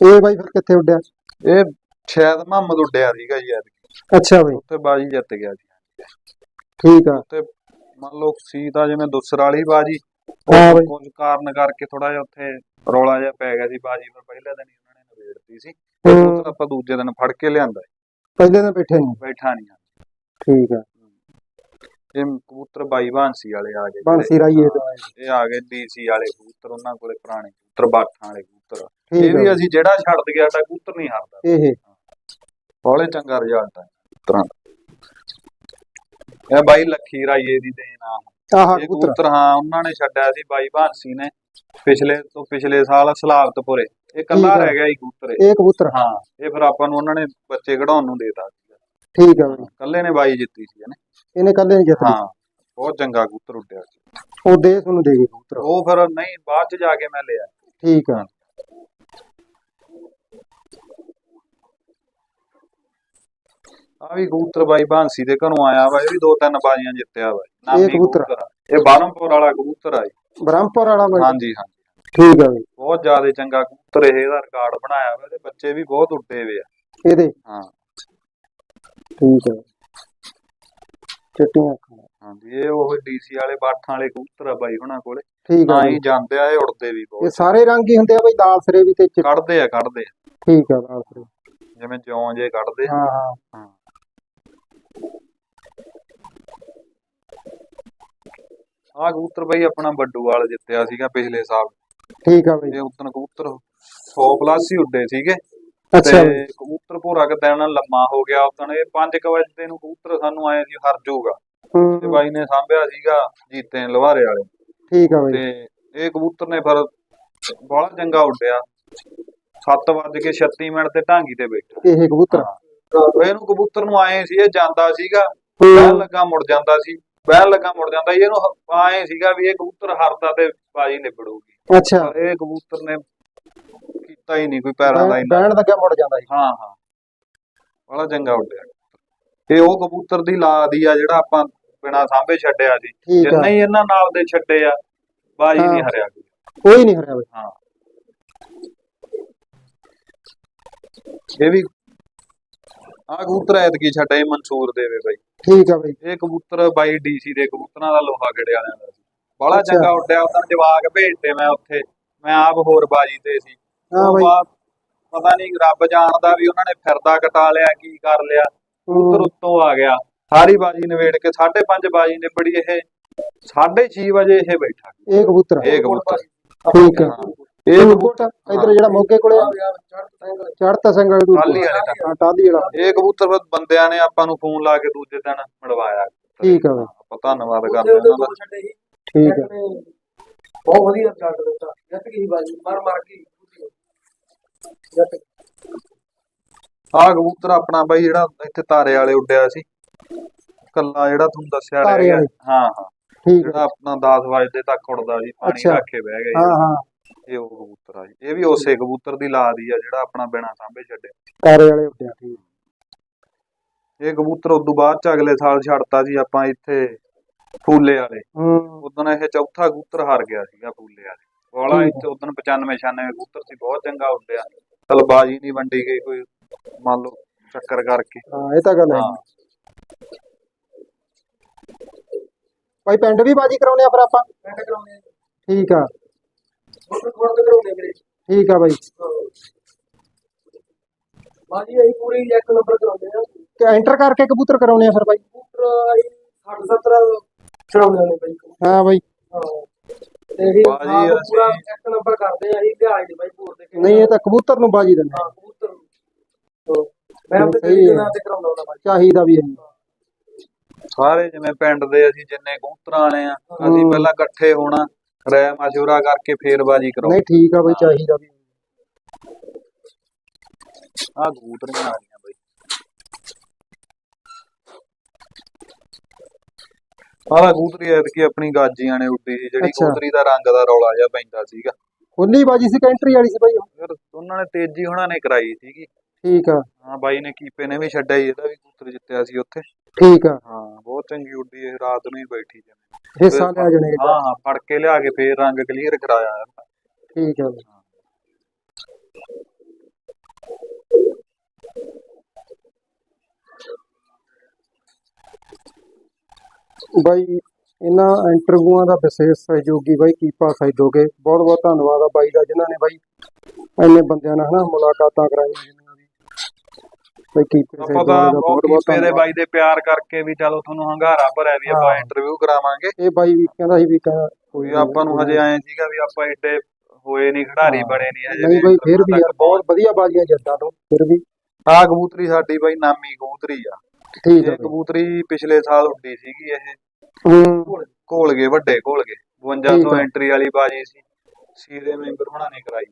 ਇਹ ਬਾਈ ਫਿਰ ਕਿੱਥੇ ਉੱਡਿਆ? ਇਹ ਸ਼ਾਇਦ ਮੁਹੰਮਦ ਉੱਡਿਆ ਸੀਗਾ ਜੀ ਐਤਕੀ। ਅੱਛਾ ਬਾਈ। ਉੱਥੇ ਬਾਜੀ ਜਿੱਤ ਗਿਆ ਜੀ। ਠੀਕ ਆ। ਤੇ ਮੰਨ ਲਓ ਸੀ ਤਾਂ ਜਿਵੇਂ ਦੁਸਰ ਵਾਲੀ ਬਾਜੀ ਹਾਂ ਬਾਈ। ਕੁਝ ਕਾਰਨ ਕਰਕੇ ਥੋੜਾ ਜਿਹਾ ਉੱਥੇ ਰੌਲਾ ਜਿਹਾ ਪੈ ਗਿਆ ਸੀ ਬਾਜੀ ਫਿਰ ਪਹਿਲੇ ਦਿਨ ਹੀ ਉਹਨਾਂ ਨੇ ਨਵੇੜਤੀ ਸੀ। ਹੂੰ। ਕਬੂਤਰ ਆਪਾਂ ਦੂਜੇ ਦਿਨ ਫੜ ਕੇ ਲਿਆਂਦਾ ਪਹਿਲੇ ਦਿਨ ਬੈਠੇ ਨਹੀਂ। ਬੈਠਾ ਨਹੀਂ ਠੀਕ ਆ। ਇਹ ਕਬੂਤਰ ਬਾਈ ਬਾਂਸੀ ਵਾਲੇ ਆ ਗਏ। ਬਾਂਸੀ ਰਾਈਏ ਤੋਂ। ਆਏ। ਇਹ ਆ ਗਏ ਡੀਸੀ ਵਾਲੇ ਕਬੂਤਰ ਉਹਨਾਂ ਕੋਲੇ ਪੁਰਾਣੇ ਕਬੂਤਰ ਬਾਠਾਂ ਵਾਲੇ ਕਬੂਤਰ। ਠੀਕ ਇਹ ਆ। ਵੀ ਅਸੀਂ ਜਿਹੜਾ ਛੱਡ ਦਈਏ ਸਾਡਾ ਕਬੂਤਰ ਨਹੀਂ ਹਾਰਦਾ। ਇਹ। ਬੋਲੇ ਚੰਗਾ ਰਿਜ਼ਲਟ ਹੈ ਦਾ। ਇਹ ਬਾਈ ਲੱਖੀ ਰਾਈਏ ਦੀ ਦੇਣ ਆ ਆਹ ਇਹ ਕਬੂਤਰ। ਕਬੂਤਰ ਹਾਂ ਉਹਨਾਂ ਨੇ ਛੱਡਿਆ ਸੀ ਬਾਈ ਭਾਂਸੀ ਨੇ ਪਿਛਲੇ ਤੋਂ ਪਿਛਲੇ ਸਾਲ ਸਲਾਬਤਪੁਰੇ ਇਹ ਕੱਲਾ ਠੀਕ ਆ। ਰਹਿ ਗਿਆ ਹੀ ਕਬੂਤਰ ਇਹ। ਇਹ ਕਬੂਤਰ। ਹਾਂ ਇਹ ਫਿਰ ਆਪਾਂ ਨੂੰ ਉਹਨਾਂ ਨੇ ਬੱਚੇ ਕਢਾਉਣ ਨੂੰ ਦੇਤਾ ਠੀਕ ਆ ਬਾਈ। ਕੱਲੇ ਨੇ ਬਾਈ ਜਿੱਤੀ ਸੀ ਇਹਨੇ। ਇਹਨੇ ਕੱਲੇ ਨਹੀਂ ਜਿੱਤ ਲਈ। ਹਾਂ ਬਹੁਤ ਚੰਗਾ ਕਬੂਤਰ ਉੱਡਿਆ ਸੀ। ਉਹ ਦੇ ਤੁਹਾਨੂੰ ਦੇ ਗਏ ਕਬੂਤਰ। ਉਹ ਫਿਰ ਨਹੀਂ ਬਾਅਦ ਚ ਜਾ ਕੇ ਮੈਂ ਲਿਆ। ਠੀਕ ਆ। ਆ ਵੀ ਕਬੂਤਰ ਬਾਈ ਬਾਂਸੀ ਦੇ ਘਰੋਂ ਆਇਆ ਵਾ ਇਹ ਵੀ ਦੋ ਤਿੰਨ ਬਾਜ਼ੀਆਂ ਜਿੱਤਿਆ ਵਾ। ਨਾਮੀ ਕਬੂਤਰ? ਆ। ਇਹ ਬਾਰਮਪੁਰ ਵਾਲਾ ਕਬੂਤਰ ਆ ਜੀ। ਬ੍ਰਹਮਪੁਰ ਵਾਲਾ ਬਾਈ? ਹਾਂਜੀ ਹਾਂਜੀ। ਠੀਕ ਆ ਬਾਈ। ਬਹੁਤ ਜ਼ਿਆਦਾ ਚੰਗਾ ਕਬੂਤਰ ਇਹ ਇਹਦਾ ਰਿਕਾਰਡ ਬਣਾਇਆ ਵਾ ਤੇ ਬੱਚੇ ਵੀ ਬਹੁਤ ਉੱਡੇ ਵੇ ਆ। ਇਹਦੇ? ਹਾਂ। ਠੀਕ ਆ। ਚਿੱਟੀਆਂ ਅੱਖਾਂ। ਹਾਂਜੀ ਇਹ ਉਹ ਡੀਸੀ ਵਾਲੇ ਬਾਠਾਂ ਵਾਲੇ ਕਬੂਤਰ ਆ ਬਾਈ ਹੁਣਾਂ ਕੋਲੇ। ਠੀਕ ਆ ਬਾਈ। ਹੀ ਜਾਂਦੇ ਆ ਇਹ ਉੜਦੇ ਵੀ ਇਹ ਬਹੁਤ ਸਾਰੇ ਰੰਗ ਹੀ ਹੁੰਦੇ ਆ ਬਾਈ ਦਾਲ ਸਰੇ ਵੀ ਤੇ ਚਿੱਟੇ। ਕੱਢਦੇ ਆ ਕੱਢਦੇ ਆ। ਠੀਕ ਆ ਦਾਲ ਸਰੇ। ਜਿਵੇਂ ਜਿਉਂ ਜੇ ਕੱਢਦੇ ਆ। ਹਾਂ ਹਾਂ। ਹਾਂ। ਆ ਕਬੂਤਰ ਬਾਈ ਆਪਣਾ ਬੱਡੂਵਾਲ ਜਿੱਤਿਆ ਸੀਗਾ ਪਿਛਲੇ ਸਾਲ। ਠੀਕ ਆ ਬਾਈ। ਇਹ ਉਤਨ ਕਬੂਤਰ 100 ਪਲੱਸ ਹੀ ਉੱਡੇ ਸੀਗੇ। ਅੱਛਾ ਤੇ ਕਬੂਤਰ ਭੋਰਾ ਕਿ ਦਿਨ ਲੰਮਾ ਹੋ ਗਿਆ ਉਤਨ। ਇਹ 5 ਵਜੇ ਨੂੰ ਕਬੂਤਰ ਸਾਨੂੰ ਆਏ ਸੀ ਹਰ ਜਾਊਗਾ ਤੇ ਬਾਈ ਨੇ ਸਾਂਭਿਆ ਸੀਗਾ ਜੀਤੇ ਲਵਾਰੇ ਵਾਲੇ। ਠੀਕ ਆ ਬਾਈ। ਤੇ ਇਹ ਕਬੂਤਰ ਨੇ ਫਿਰ ਬੜਾ ਚੰਗਾ ਉੱਡਿਆ। 7 ਵਜੇ ਕੇ 36 ਮਿੰਟ ਤੇ ਢਾਂਗੀ ਤੇ ਬੈਠਾ। ਇਹ ਕਬੂਤਰ। ਇਹਨੂੰ ਕਬੂਤਰ ਨੂੰ ਆਏ ਸੀ ਇਹ ਜਾਂਦਾ ਸੀਗਾ ਹੂੰ। ਬਹਿਣ ਲੱਗਾ ਮੁੜ ਜਾਂਦਾ ਸੀ ਬਹਿਣ ਲੱਗਾ ਮੁੜ ਜਾਂਦਾ ਸੀ ਇਹਨੂੰ ਆਏ ਸੀਗਾ ਵੀ ਇਹ ਕਬੂਤਰ ਹਰਦਾ ਤੇ ਬਾਜੀ ਨਿਬੜੂਗੀ। ਅੱਛਾ। ਇਹ ਕਬੂਤਰ ਨੇ ਕੀਤਾ ਹੀ ਨਹੀਂ ਕੋਈ ਪੈਰਾਂ ਦਾ ਇੰਨਾ। ਬੈਣ ਲੱਗਿਆ ਮੁੜ ਜਾਂਦਾ ਸੀ। ਹਾਂ ਹਾਂ। ਬੜਾ ਚੰਗਾ ਉੱਡਿਆ ਇਹ ਉਹ ਕਬੂਤਰ ਦੀ ਲਾਦੀ ਆ ਜਿਹੜਾ ਆਪਾਂ ਬਿਨਾ ਸਾਂਭੇ ਛੱਡਿਆ ਸੀ। ਜਿੰਨੇ ਹੀ ਇਹਨਾਂ ਨਾਲ ਦੇ ਛੱਡੇ ਆ ਬਾਜੀ ਨਹੀਂ। ਹਰਿਆ ਕੋਈ। ਕੋਈ ਨਹੀਂ ਹਰਿਆ। ਹਾਂ। ਇਹ ਵੀ ਆ ਕਬੂਤਰ ਐਤਕੀ ਛੱਡੇ ਮਨਸੂਰ ਦੇ ਵੇ ਬਾਈ। ਠੀਕ ਆ ਬਾਈ। ਇਹ ਕਬੂਤਰ ਬਾਈ ਡੀਸੀ ਦੇ ਕਬੂਤਰਾਂ ਦਾ ਲੋਹਾ ਗੜੇ ਵਾਲਿਆਂ ਦਾ ਸੀ। ਬੜਾ ਅੱਛਾ। ਚੰਗਾ ਉੱਡਿਆ ਉਹਨਾਂ ਜਵਾਕ ਭੇਜਤੇ ਮੈਂ ਉੱਥੇ। ਮੈਂ ਆਪ ਹੋਰ ਬਾਜੀ ਤੇ ਸੀ। ਹਾਂ ਉਹ ਬਾਈ। ਬਾਅਦ ਪਤਾ ਨਹੀਂ ਰੱਬ ਜਾਣਦਾ ਵੀ ਉਹਨਾਂ ਨੇ ਫਿਰਦਾ ਕਟਾ ਲਿਆ ਕੀ ਕਰ ਲਿਆ। ਕਬੂਤਰ ਹੂੰ, ਉੱਤੋਂ ਆ ਗਿਆ। ਸਾਰੀ ਬਾਜੀ ਨਵੇੜ ਕੇ 5:30 ਬਾਜੀ ਨਿਬੜੀ ਇਹ। 6:30 ਵਜੇ ਇਹ ਬੈਠਾ। ਇਹ ਕਬੂਤਰ ਇਹ ਕਬੂਤਰ। ਠੀਕ ਆ। ਹਾਂ। ਇਹ ਇਹ ਕਬੂਤਰ। ਇਧਰ ਜਿਹੜਾ ਮੋਗੇ ਕੋਲੇ ਚੜਤਾ ਸਿੰਘ ਵਾਲੇ ਦੂਰ ਟਾਹਲੀ ਵਾਲੇ ਦਾ। ਹਾਂ ਟਾਲੀ ਵਾਲਾ। ਇਹ ਕਬੂਤਰ ਬਸ ਬੰਦਿਆਂ ਨੇ ਆਪਾਂ ਨੂੰ ਫੋਨ ਲਾ ਕੇ ਦੂਜੇ ਦਿਨ ਮਿਲਵਾਇਆ। ਠੀਕ ਆ ਬਾਈ। ਆਪਾਂ ਧੰਨਵਾਦ ਕਰਦੇ ਹਾਂ ਉਹਨਾਂ ਦਾ। ਠੀਕ ਆ। ਬਹੁਤ ਵਧੀਆ ਚੱਲ ਦਿੱਤਾ। ਜਿੱਤ ਗਈ ਬਾਜੀ ਮਾਰ ਮਾਰ ਕੇ। ਜਿੱਤ ਆਹ ਕਬੂਤਰ ਆਪਣਾ ਬਾਈ ਜਿਹੜਾ ਇੱਥੇ ਤਾਰੇ ਵਾਲੇ ਉੱਡਿਆ ਸੀ। ਕੱਲਾ ਜਿਹੜਾ ਤੁਹਾਨੂੰ ਦੱਸਿਆ ਰਹਿ ਤਾਰੇ ਗਿਆ ਵਾਲੇ। ਹਾਂ ਹਾਂ। ਠੀਕ ਆ। ਜਿਹੜਾ ਆਪਣਾ 10 ਵਜੇ ਤੱਕ ਉੱਡਦਾ ਸੀ ਪਾਣੀ ਅੱਛਾ। ਰੱਖ ਕੇ ਬਹਿ ਗਿਆ। ਹਾਂ। ਹਾਂ। ਇਹ ਉਹ ਕਬੂਤਰ ਆ ਜੀ। ਇਹ ਵੀ ਉਸੇ ਕਬੂਤਰ ਦੀ ਲਾਦੀ ਆ ਜਿਹੜਾ ਆਪਣਾ ਬਿਨਾ ਸਾਂਭੇ ਛੱਡੇ ਤਾਰੇ ਵਾਲੇ ਉੱਡਿਆ ਠੀਕ। ਇਹ ਕਬੂਤਰ ਉਦੋਂ ਬਾਅਦ ਚ ਅਗਲੇ ਸਾਲ ਛੱਡਤਾ ਸੀ ਆਪਾਂ ਇੱਥੇ ਫੂਲੇ ਵਾਲੇ। ਉਦੋਂ ਇਹ ਚੌਥਾ ਕਬੂਤਰ ਹਾਰ ਗਿਆ ਸੀਗਾ ਫੂਲੇ ਵਾਲੇ। ਵਾਲਾ ਇੱਥੇ ਉਦੋਂ 95 96 ਕਬੂਤਰ ਸੀ ਬਹੁਤ ਚੰਗਾ ਉੱਡਿਆ। ਚਲ ਬਾਜੀ ਨਹੀਂ ਵੰਡੀ ਗਈ ਕੋਈ ਮੰਨ ਲਓ ਚੱਕਰ ਕਰਕੇ। ਹਾਂ ਇਹ ਤਾਂ ਗੱਲ ਹੈ। ਭਾਈ ਪਿੰਡ ਵੀ ਬਾਜੀ ਕਰਾਉਣੇ ਆ ਫਿਰ ਆਪਾਂ? ਪਿੰਡ ਕਰਾਉਂਦੇ ਆ ਠੀਕ ਆ। ਕਰਾਉਂਦੇ ਵੀਰੇ ਠੀਕ ਆ ਬਾਈ। ਬਾਜੀ ਅਸੀਂ ਪੂਰੀ ਇੱਕ ਨੰਬਰ ਕਰਾਉਂਦੇ ਆ। ਕਿ ਐਂਟਰ ਕਰਕੇ ਕਬੂਤਰ ਕਰਾਉਣੇ ਆ ਫਿਰ ਬਾਈ। ਅਸੀਂ 60 70 ਚੜਾਉਂਦੇ ਨੇ ਬਾਈ। ਹਾਂ ਬਾਈ। ਹਾਂ। ਤੇ ਇਹ ਅਸੀਂ- ਪੂਰਾ ਇੱਕ ਨੰਬਰ ਕਰਦੇ ਆ ਅਸੀਂ ਲਿਹਾਜ਼ ਦੇ ਬਾਈ ਪੂਰ ਦੇ ਨਹੀਂ ਇਹ ਤਾਂ ਕਬੂਤਰ ਨੂੰ ਬਾਜੀ ਦਿੰਦੇ ਹਾਂ ਕਬੂਤਰ ਨੂੰ। ਹਾਂ। ਮੈਂ ਆਪਣੇ ਸਹੀ ਤਰੀਕੇ ਹੈ। ਨਾਲ ਤੇ ਕਰਾਉਂਦਾ ਹੁੰਦਾ ਬਾਜੀ ਚਾਹੀਦਾ ਵੀ ਹੈ। ਸਾਰੇ ਜਿਵੇਂ ਪਿੰਡ ਦੇ ਅਸੀਂ ਜਿੰਨੇ ਕਬੂਤਰਾਂ ਵਾਲੇ ਆ ਅਸੀਂ ਹੂੰ। ਪਹਿਲਾਂ ਇਕੱਠੇ ਹੋਣਾ। ਰਾਇ ਮਸ਼ਵਰਾ ਕਰਕੇ ਫੇਰ ਬਾਜੀ ਕਰਾਓ ਨਹੀਂ ਠੀਕ ਆ ਬਾਈ ਚਾਹੀਦਾ ਵੀ। ਆਹ ਕਬੂਤਰੀਆਂ ਆ ਰਹੀਆਂ ਬਈ। ਆਹ ਕਬੂਤਰੀ ਐਤਕੀ ਆਪਣੀ ਗਾਜੀਆਂ ਨੇ ਉੱਡੀ ਸੀ ਜਿਹੜੀ ਅੱਛਾ। ਕਬੂਤਰੀ ਦਾ ਰੰਗ ਦਾ ਰੌਲਾ ਜਿਹਾ ਪੈਂਦਾ ਸੀਗਾ। ਖੁੱਲੀ ਬਾਜੀ ਸੀ ਕੈਂਟਰੀ ਵਾਲੀ ਸੀ ਬਾਈ ਉਹ? ਫਿਰ ਉਹਨਾਂ ਨੇ ਤੇਜੀ ਉਹਨਾਂ ਨੇ ਕਰਾਈ ਸੀਗੀ। ਠੀਕ ਆ। ਹਾਂ ਬਾਈ ਨੇ ਕੀਪੇ ਨੇ ਵੀ ਛੱਡਿਆ ਸੀ, ਇਹਦਾ ਵੀ ਕਬੂਤਰ ਜਿੱਤਿਆ ਸੀ ਉੱਥੇ। ਠੀਕ ਆ। ਹਾਂ ਬਹੁਤ ਚੰਗੀ ਉੱਡੀ ਇਹ ਰਾਤ ਨੂੰ ਹੀ ਬੈਠੀ ਜਿਵੇਂ ਹਿੱਸਾ ਲਿਆ ਜਣੇ ਹਾਂ ਹਾਂ ਫੜ ਕੇ ਲਿਆ ਕੇ ਫੇਰ ਰੰਗ ਕਲੀਅਰ ਕਰਾਇਆ। ਠੀਕ ਆ। ਬਾਈ ਬਾਈ ਇਹਨਾਂ ਇੰਟਰਵਿਊਆਂ ਦਾ ਵਿਸ਼ੇਸ਼ ਸਹਿਯੋਗੀ ਬਾਈ ਕੀਪਾ ਸਹਿਯੋਗੇ ਬਹੁਤ ਬਹੁਤ ਧੰਨਵਾਦ ਆ ਬਾਈ ਦਾ ਜਿਨ੍ਹਾਂ ਨੇ ਬਾਈ ਇੰਨੇ ਬੰਦਿਆਂ ਨਾਲ ਹਨਾ ਮੁਲਾਕਾਤਾਂ ਕਰਾਈਆਂ ਜਿਨ੍ਹਾਂ ਬਾਈ ਕੀਪੇ ਆਪਾਂ ਦਾ ਬਹੁਤ ਬਹੁਤ ਧੰਨਵਾਦ। ਬਾਈ ਦੇ ਪਿਆਰ ਕਰਕੇ ਵੀ ਚਲੋ ਤੁਹਾਨੂੰ ਹੰਗਾਰਾ ਭਰਿਆ ਵੀ ਆਪਾਂ। ਇੰਟਰਵਿਊ ਕਰਾਵਾਂਗੇ। ਇਹ ਬਾਈ ਵੀ ਕਹਿੰਦਾ ਸੀ ਵੀ ਕਹਿੰਦਾ ਵੀ ਆਪਾਂ ਨੂੰ ਹਜੇ ਆਏ ਸੀਗਾ ਵੀ ਆਪਾਂ ਏਡੇ ਹੋਏ ਨਹੀਂ ਖਿਡਾਰੀ। ਬਣੇ ਨਹੀਂ ਹਜੇ। ਨਹੀਂ ਬਾਈ ਫਿਰ ਵੀ ਯਾਰ ਬਹੁਤ ਵਧੀਆ ਬਾਜ਼ੀਆਂ ਜਿੱਦਾਂ ਤੋਂ ਫਿਰ ਵੀ। ਆ ਕਬੂਤਰੀ ਸਾਡੀ ਬਾਈ ਨਾਮੀ ਕਬੂਤਰੀ ਆ। ਠੀਕ ਹੈ ਕਬੂਤਰੀ ਪਿਛਲੇ ਸਾਲ ਉੱਡੀ ਸੀਗੀ ਇਹ। ਹੂੰ। ਘੋਲਗੇ ਵੱਡੇ ਘੋਲਗੇ ਠੀਕ 5200 ਆ। ਐਂਟਰੀ ਵਾਲੀ ਬਾਜੀ ਸੀ। ਸੀਰੇ ਮੈਂਬਰ ਹੋਣਾ ਨੇ ਕਰਾਈ।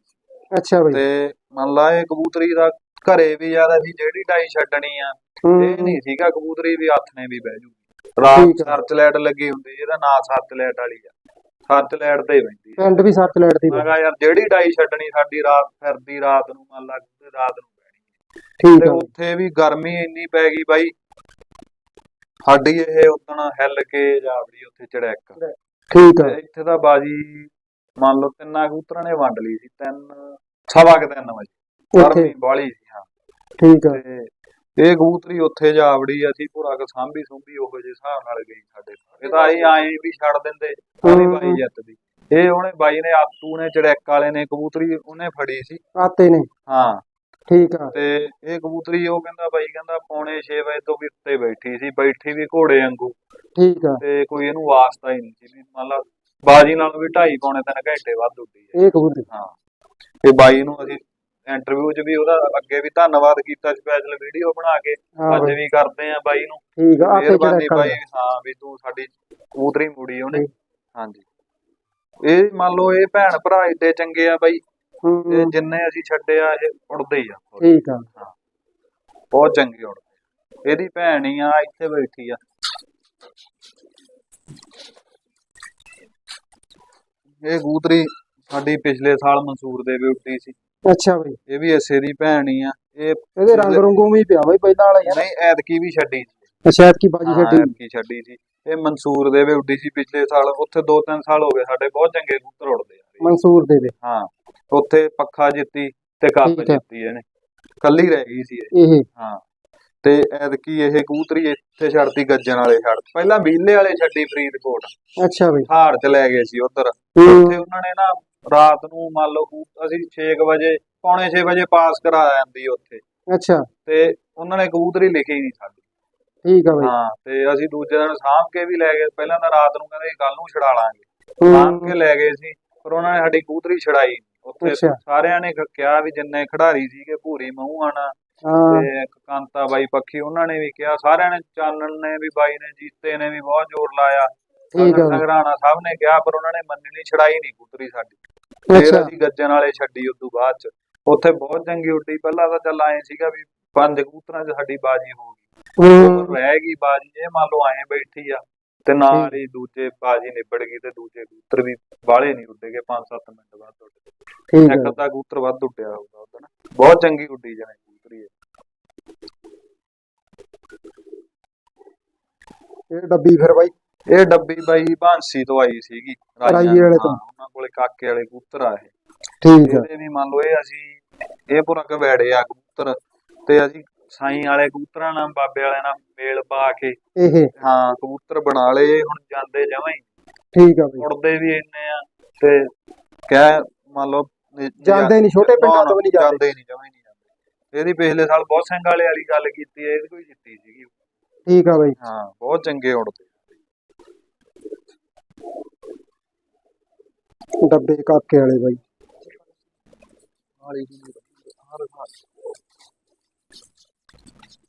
ਅੱਛਾ ਬਾਈ। ਤੇ ਮੰਨ ਲਾ ਇਹ ਕਬੂਤਰੀ ਦਾ ਘਰੇ ਵੀ ਯਾਰ ਅਸੀਂ ਜਿਹੜੀ ਢਾਈ ਛੱਡਣੀ ਆ ਇਹ ਨਹੀਂ ਸੀਗਾ ਕਬੂਤਰੀ ਵੀ ਹੱਥ ਨੇ ਵੀ ਬਹਿ ਜੂਗੀ। ਰਾਤ ਆ। ਸਰਚ ਲਾਈਟ ਲੱਗੀ ਹੁੰਦੀ ਇਹਦਾ ਨਾਂ ਸਰਚ ਲਾਈਟ ਵਾਲੀ ਆ। ਸਰਚ ਲਾਈਟ ਤੇ ਬੈਂਦੀ ਪਿੰਡ ਵੀ ਸੱਤ ਲੈਟ ਦੀ ਮੈਂ ਕਿਹਾ ਯਾਰ ਜਿਹੜੀ ਢਾਈ ਛੱਡਣੀ ਸਾਡੀ ਰਾਤ ਫਿਰਦੀ ਰਾਤ ਨੂੰ ਮੰਨ ਲਾ ਕਿ ਰਾਤ ਨੂੰ ਪੈਣੀ ਠੀਕ ਹੈ ਉੱਥੇ ਵੀ ਗਰਮੀ ਇੰਨੀ ਪੈ ਗਈ ਬਾਈ। ਸਾਡੀ ਇਹ ਉਦਣ ਹਿੱਲ ਕੇ ਜਾਵੜੀ ਉੱਥੇ ਚੜੈਕ। ਠੀਕ ਹੈ ਇੱਥੇ ਤਾਂ ਬਾਜੀ ਮੰਨ ਲਓ ਤਿੰਨਾਂ ਕਬੂਤਰਾਂ ਨੇ ਵੰਡ ਲਈ ਸੀ ਤਿੰਨ ਸਵਾ ਕੁ ਤਿੰਨ ਵਜੇ। ਗਰਮੀ ਬਾਲੀ ਸੀ। ਠੀਕ ਹੈ ਤੇ ਇਹ ਕਬੂਤਰੀ ਉੱਥੇ ਜਾਵੜੀ ਅਸੀਂ ਪੂਰਾ ਕ ਸਾਂਭੀ ਸੁੰਭੀ ਉਹੋ ਜਿਹੇ ਹਿਸਾਬ ਨਾਲ ਗਈ ਸਾਡੇ। ਇਹ ਤਾਂ ਅਸੀਂ ਆਏ ਵੀ ਛੱਡ ਦਿੰਦੇ ਸਾਰੀ। ਬਾਈ ਜਿੱਤਦੀ ਇਹ ਉਹਨੇ ਬਾਈ ਨੇ ਆਤੂ ਨੇ ਚੜੈਕ ਵਾਲੇ ਨੇ ਕਬੂਤਰੀ ਉਹਨੇ ਫੜੀ ਸੀ। ਆਤੇ ਨੇ। ਹਾਂ। ਠੀਕ ਆ। ਤੇ ਇਹ ਕਬੂਤਰੀ ਉਹ ਕਹਿੰਦਾ ਬਾਈ ਕਹਿੰਦਾ ਪੌਣੇ 6 ਵਜੇ ਤੋਂ ਵੀ ਉੱਤੇ ਬੈਠੀ ਸੀ ਬੈਠੀ ਵੀ ਘੋੜੇ ਵਾਂਗੂ। ਠੀਕ ਆ। ਤੇ ਕੋਈ ਇਹਨੂੰ ਵਾਸਤਾ ਹੀ ਨਹੀਂ ਸੀ ਵੀ ਮੰਨ ਲਾ ਬਾਜੀ ਨਾਲ ਵੀ ਢਾਈ ਪੌਣੇ ਤਿੰਨ ਘੰਟੇ ਵੱਧ ਉੱਡੀ ਇਹ ਕਬੂਤਰ। ਹਾਂ। ਤੇ ਬਾਈ ਨੂੰ ਅਸੀਂ ਇੰਟਰਵਿਊ 'ਚ ਵੀ ਉਹਦਾ ਅੱਗੇ ਵੀ ਧੰਨਵਾਦ ਕੀਤਾ ਸਪੈਸ਼ਲ ਵੀਡੀਓ ਬਣਾ ਕੇ। ਹਾਂ ਅੱਜ ਬਾਈ। ਵੀ ਕਰਦੇ ਆ ਬਾਈ ਨੂੰ। ਠੀਕ ਆ ਆਪੇ ਮਿਹਰਬਾਨੀ ਚੜੈਕ ਬਾਈ ਹਾਂ ਵੀ ਤੂੰ ਸਾਡੀ ਕਬੂਤਰੀ ਮੂੜੀ ਉਹਨੇ। ਠੀਕ। ਹਾਂਜੀ। ਇਹ ਮੰਨ ਲਓ ਇਹ ਭੈਣ ਭਰਾ ਏਡੇ ਚੰਗੇ ਆ ਬਾਈ। ਇਹ ਹੂੰ ਜਿੰਨੇ ਅਸੀਂ ਛੱਡੇ ਆ ਇਹ ਉੜਦੇ ਹੀ ਆ। ਠੀਕ ਆ। ਬਹੁਤ ਚੰਗੇ ਉੜਦੇ ਇਹਦੀ ਭੈਣ ਹੀ ਆ ਇੱਥੇ ਬੈਠੀ ਆ। ਇਹ ਕਬੂਤਰੀ ਸਾਡੀ ਪਿਛਲੇ ਸਾਲ ਮਨਸੂਰ ਦੇ ਵੀ ਉੱਡੀ ਸੀ। ਅੱਛਾ ਬਾਈ। ਇਹ ਵੀ ਇਸੇ ਦੀ ਭੈਣ ਹੀ ਆ। ਇਹ ਇਹਦੇ ਰੰਗ ਰੰਗੋਂ ਵੀ ਪਿਆ ਬਾਈ ਪਹਿਲਾਂ ਵਾਲਾ ਨਾ ਨਹੀਂ ਐਤਕੀ ਵੀ ਛੱਡੀ ਅੱਛਾ ਐਤਕੀ ਬਾਜੀ ਛੱਡੀ। ਐਤਕੀ ਛੱਡੀ ਸੀ। ਇਹ ਮਨਸੂਰ ਦੇ ਵੀ ਉੱਡੀ ਸੀ ਪਿਛਲੇ ਸਾਲ। ਉੱਥੇ 2-3 ਸਾਲ ਹੋ ਗਏ ਸਾਡੇ ਬਹੁਤ ਚੰਗੇ ਕਬੂਤਰ ਉੱਡਦੇ ਆ ਮਨਸੂਰ ਦੇ ਦੇ ਹਾਂ ਉੱਥੇ ਪੱਖਾ ਜਿੱਤੀ ਤੇ ਕੱਪ। ਜਿੱਤੀ ਇਹਨੇ। ਕੱਲੀ ਰਹਿ ਗਈ ਸੀ ਇਹ। ਹਾਂ। ਤੇ ਐਤਕੀ ਇਹ ਕਬੂਤਰੀ ਇੱਥੇ ਛੱਡਤੀ ਗੱਜਣ ਵਾਲੇ ਛੱਡ ਪਹਿਲਾਂ ਬੀਲੇ ਵਾਲੇ ਛੱਡੀ ਫਰੀਦਕੋਟ। ਅੱਛਾ ਬਾਈ। ਹਾੜ ਚ ਲੈ ਗਏ ਸੀ ਉਧਰ। ਉੱਥੇ ਉਹਨਾਂ ਨੇ ਨਾ ਰਾਤ ਨੂੰ ਮੰਨ ਲਓ ਅਸੀਂ 6 ਵਜੇ ਪੌਣੇ 6 ਵਜੇ ਪਾਸ ਕਰਾ ਜਾਂਦੀ ਉੱਥੇ। ਅੱਛਾ। ਤੇ ਉਹਨਾਂ ਨੇ ਕਬੂਤਰੀ ਲਿਖੀ ਨਹੀਂ ਸਾਡੀ। ਠੀਕ ਆ ਬਾਈ। ਹਾਂ ਤੇ ਅਸੀਂ ਦੂਜੇ ਦਿਨ ਸਾਂਭ ਕੇ ਵੀ ਲੈ ਗਏ। ਪਹਿਲਾਂ ਤਾਂ ਰਾਤ ਨੂੰ ਕਹਿੰਦੇ ਕੱਲ ਨੂੰ ਛਡਾ ਲਾਂਗੇ। ਸਾਂਭ ਕੇ ਲੈ ਗਏ ਸੀ ਪਰ ਉਹਨਾਂ ਨੇ ਸਾਡੀ ਕਬੂਤਰੀ ਛੜਾਈ। ਉੱਥੇ। ਸਾਰਿਆਂ ਨੇ ਕਿਹਾ ਵੀ ਜਿੰਨੇ ਖਿਡਾਰੀ ਸੀਗੇ ਭੂਰੀ ਮਹੂਆਣਾ ਤੇ ਕਾਂਤਾ ਬਾਈ ਪੱਖੀ ਉਹਨਾਂ ਨੇ ਵੀ ਕਿਹਾ ਸਾਰਿਆਂ ਨੇ ਚਾਨਣ ਨੇ ਵੀ ਬਾਈ ਨੇ ਜੀਤੇ ਨੇ ਵੀ ਬਹੁਤ ਜ਼ੋਰ ਲਾਇਆ। ਠੀਕ ਸੰਗਰਾਣਾ ਸਭ ਨੇ ਕਿਹਾ ਪਰ ਉਹਨਾਂ ਨੇ ਮੰਨੀ ਨਹੀਂ ਛੜਾਈ ਨਹੀਂ ਕਬੂਤਰੀ ਸਾਡੀ। ਫਿਰ ਅਸੀਂ ਗੱਜਣ ਵਾਲੇ ਛੱਡੀ ਉਦੋਂ ਬਾਅਦ ਚ। ਉੱਥੇ ਬਹੁਤ ਚੰਗੀ ਉੱਡੀ। ਪਹਿਲਾਂ ਤਾਂ ਚੱਲ ਆਏ ਸੀਗਾ ਵੀ ਪੰਜ ਕਬੂਤਰਾਂ 'ਚ ਸਾਡੀ ਬਾਜੀ ਹੋ ਗਈ। ਰਹਿ ਗਈ ਬਾਜੀ ਇਹ ਮੰਨ ਲਓ ਆਏ ਬੈਠੀ ਆ ਤੇ ਨਾਲ ਹੀ ਦੂਜੇ ਬਾਜੀ ਨਿਬੜ ਗਈ ਤੇ ਦੂਜੇ ਕਬੂਤਰ ਵੀ ਬਾਹਲੇ ਨਹੀਂ ਉੱਡੇਗੇ 5-7 ਮਿੰਟ ਬਾਅਦ ਉੱਡ ਇੱਕ ਅੱਧਾ ਕਬੂਤਰ ਵੱਧ ਉੱਡਿਆ ਹੋਊਗਾ ਉਦੋਂ ਬਹੁਤ ਚੰਗੀ ਉੱਡੀ ਜਾਣੀ। ਇਹ ਡੱਬੀ ਫਿਰ ਬਾਈ? ਇਹ ਡੱਬੀ ਬਾਈ ਬਾਂਸੀ ਤੋਂ ਆਈ ਸੀਗੀ ਰਾਈਏ ਵਾਲੇ ਤੋਂ। ਹਾਂ, ਉਹਨਾਂ ਕੋਲੇ ਕਾਕੇ ਵਾਲੇ ਕਬੂਤਰ ਆ ਇਹ। ਠੀਕ ਆ। ਇਹਦੇ ਵੀ ਮੰਨ ਲਓ ਇਹ ਅਸੀਂ ਇਹ ਪੂਰਾ ਕਵੈੜੇ ਆ ਕਬੂਤਰ ਤੇ ਅਸੀਂ ਸਾਈ ਵਾਲੇ ਕਬੂਤਰਾਂ ਨਾਲ ਬਾਬੇ ਵਾਲਿਆਂ ਨਾਲ ਮੇਲ ਪਾ ਕੇ ਇਹ। ਹਾਂ ਕਬੂਤਰ ਬਣਾ ਲਏ ਹੁਣ ਜਾਂਦੇ ਜਮਾਂ ਹੀ। ਠੀਕ ਆ ਬਾਈ। ਉੜਦੇ ਵੀ ਇੰਨੇ ਆ ਤੇ ਕਹਿ ਮੰਨ ਲਓ ਜਾਂਦੇ ਨੀ, ਛੋਟੇ ਪਿੰਡਾਂ ਤੋਂ ਵੀ ਨੀ ਜਾਂਦੇ। ਜਾਂਦੇ ਨਹੀਂ ਜਮਾਂ ਹੀ ਨਹੀਂ ਜਾਂਦੇ। ਇਹਦੀ ਪਿਛਲੇ ਸਾਲ ਬਹੁਤ ਸਿੰਘ ਵਾਲੇ ਵਾਲੀ ਗੱਲ ਕੀਤੀ ਹੈ ਇਹਦੀ ਕੋਈ ਜਿੱਤੀ ਸੀਗੀ। ਠੀਕ ਆ ਬਾਈ। ਹਾਂ ਬਹੁਤ ਚੰਗੇ ਉੜਦੇ ਡੱਬੇ ਕਾਕੇ ਵਾਲੇ ਬਾਈ।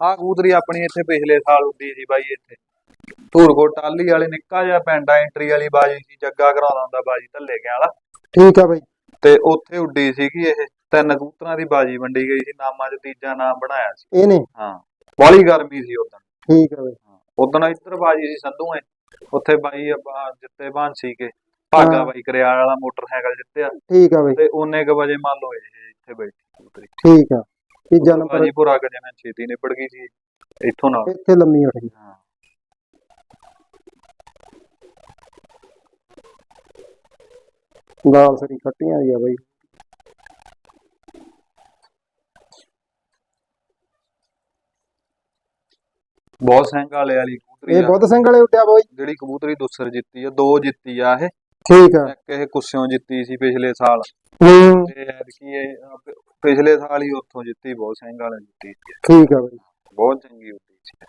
ਆ ਕਬੂਤਰੀ ਆਪਣੀ ਇੱਥੇ ਪਿਛਲੇ ਸਾਲ ਉੱਡੀ ਸੀ ਬਾਈ ਇੱਥੇ। ਧੂਰਕੋਟ ਟਾਲੀ ਵਾਲੇ ਨਿੱਕਾ ਜਿਹਾ ਪਿੰਡ ਆ ਐਂਟਰੀ ਵਾਲੀ ਬਾਜੀ ਸੀ ਜੱਗਾ ਕਰਾਉਂਦਾ ਹੁੰਦਾ ਬਾਜੀ ਧੱਲੇ ਗਿਆ ਵਾਲਾ। ਠੀਕ ਆ ਬਾਈ। ਤੇ ਉੱਥੇ ਉੱਡੀ ਸੀਗੀ ਇਹ ਤਿੰਨ ਕਬੂਤਰਾਂ ਦੀ ਬਾਜੀ ਵੰਡੀ ਗਈ ਸੀ ਨਾਮਾਂ 'ਚ ਤੀਜਾ ਨਾਮ ਬਣਾਇਆ ਸੀ। ਇਹਨੇ ਹਾਂ ਬਾਲੀ ਗਰਮੀ ਸੀ ਉਦੋਂ ਠੀਕ ਆ ਬਾਈ। ਉਦੋਂ ਇੱਧਰ ਬਾਜੀ ਸੀ ਸੰਧੂਏ। ਉੱਥੇ ਬਾਈ ਆਪਾਂ ਜਿੱਤੇ ਬਾਂਸੀ ਕੇ ਭਾਗਾ ਹਾਂ। ਬਾਈ ਕਰਿਆਲ ਵਾਲਾ ਮੋਟਰਸਾਈਕਲ ਜਿੱਤਿਆ। ਠੀਕ ਆ ਬਾਈ। ਤੇ ਉਹਨੇ ਕ ਵਜੇ ਮੰਨ ਲਓ ਇਹ ਇੱਥੇ ਬੈਠੀ ਕਬੂਤਰੀ ਠੀਕ ਆ। ਤੀਜਾ ਨੰਬਰ ਬਾਜੀ ਪੂਰਾ ਕੇ ਜਿਵੇਂ ਛੇਤੀ ਨਿਬੜ ਗਈ ਸੀ। ਇੱਥੋਂ ਨਾਲ। ਇੱਥੇ ਲੰਮੀ ਉੱਠ ਗਈ। ਹਾਂ। ਦਾਲ ਸਰੀ ਖੱਟੀਆਂ ਆ ਬਾਈ। ਬਹੁਤ ਸਿੰਘ ਵਾਲੇ ਵਾਲੀ ਕਬੂਤਰੀ ਇਹ ਆ। ਬੁੱਧ ਸਿੰਘ ਵਾਲੇ ਉੱਡਿਆ ਬਾਈ। ਜਿਹੜੀ ਕਬੂਤਰੀ ਦੁਸਰ ਜਿੱਤੀ ਆ ਦੋ ਜਿੱਤੀ ਆ ਇਹ। ਠੀਕ ਆ। ਇੱਕ ਇਹ ਕੁੱਸਿਓਂ ਜਿੱਤੀ ਸੀ ਪਿਛਲੇ ਸਾਲ। ਹੂੰ। ਤੇ ਐਤਕੀ ਇਹ ਅਹ ਪ- ਪਿਛਲੇ ਸਾਲ ਹੀ ਉੱਥੋਂ ਜਿੱਤੀ ਬਹੁਤ ਸਿੰਘ ਵਾਲੇ ਜਿੱਤੀ। ਠੀਕ ਆ ਬਾਈ। ਬਹੁਤ ਚੰਗੀ ਉੱਡੀ ਸੀ।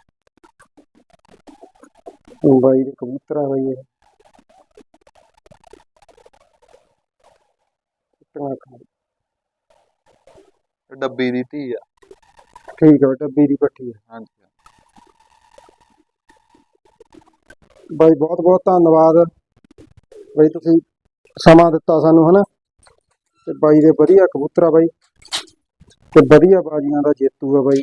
ਬਾਈ ਦੇ ਕਬੂਤਰ ਆ ਬਾਈ ਇਹ। ਡੱਬੀ ਦੀ ਧੀ ਆ। ਠੀਕ ਹੈ ਡੱਬੀ ਦੀ ਪੱਠੀ ਹੈ ਹਾਂਜੀ। ਬਾਈ, ਬਹੁਤ ਬਹੁਤ ਧੰਨਵਾਦ ਬਾਈ, ਤੁਸੀਂ ਸਮਾਂ ਦਿੱਤਾ ਸਾਨੂੰ, ਹਨਾ? ਤੇ ਬਾਈ ਦੇ ਵਧੀਆ ਕਬੂਤਰ ਆ ਬਾਈ। ਤੇ ਵਧੀਆ ਬਾਜੀਆਂ ਦਾ ਜੇਤੂ ਆ ਬਾਈ।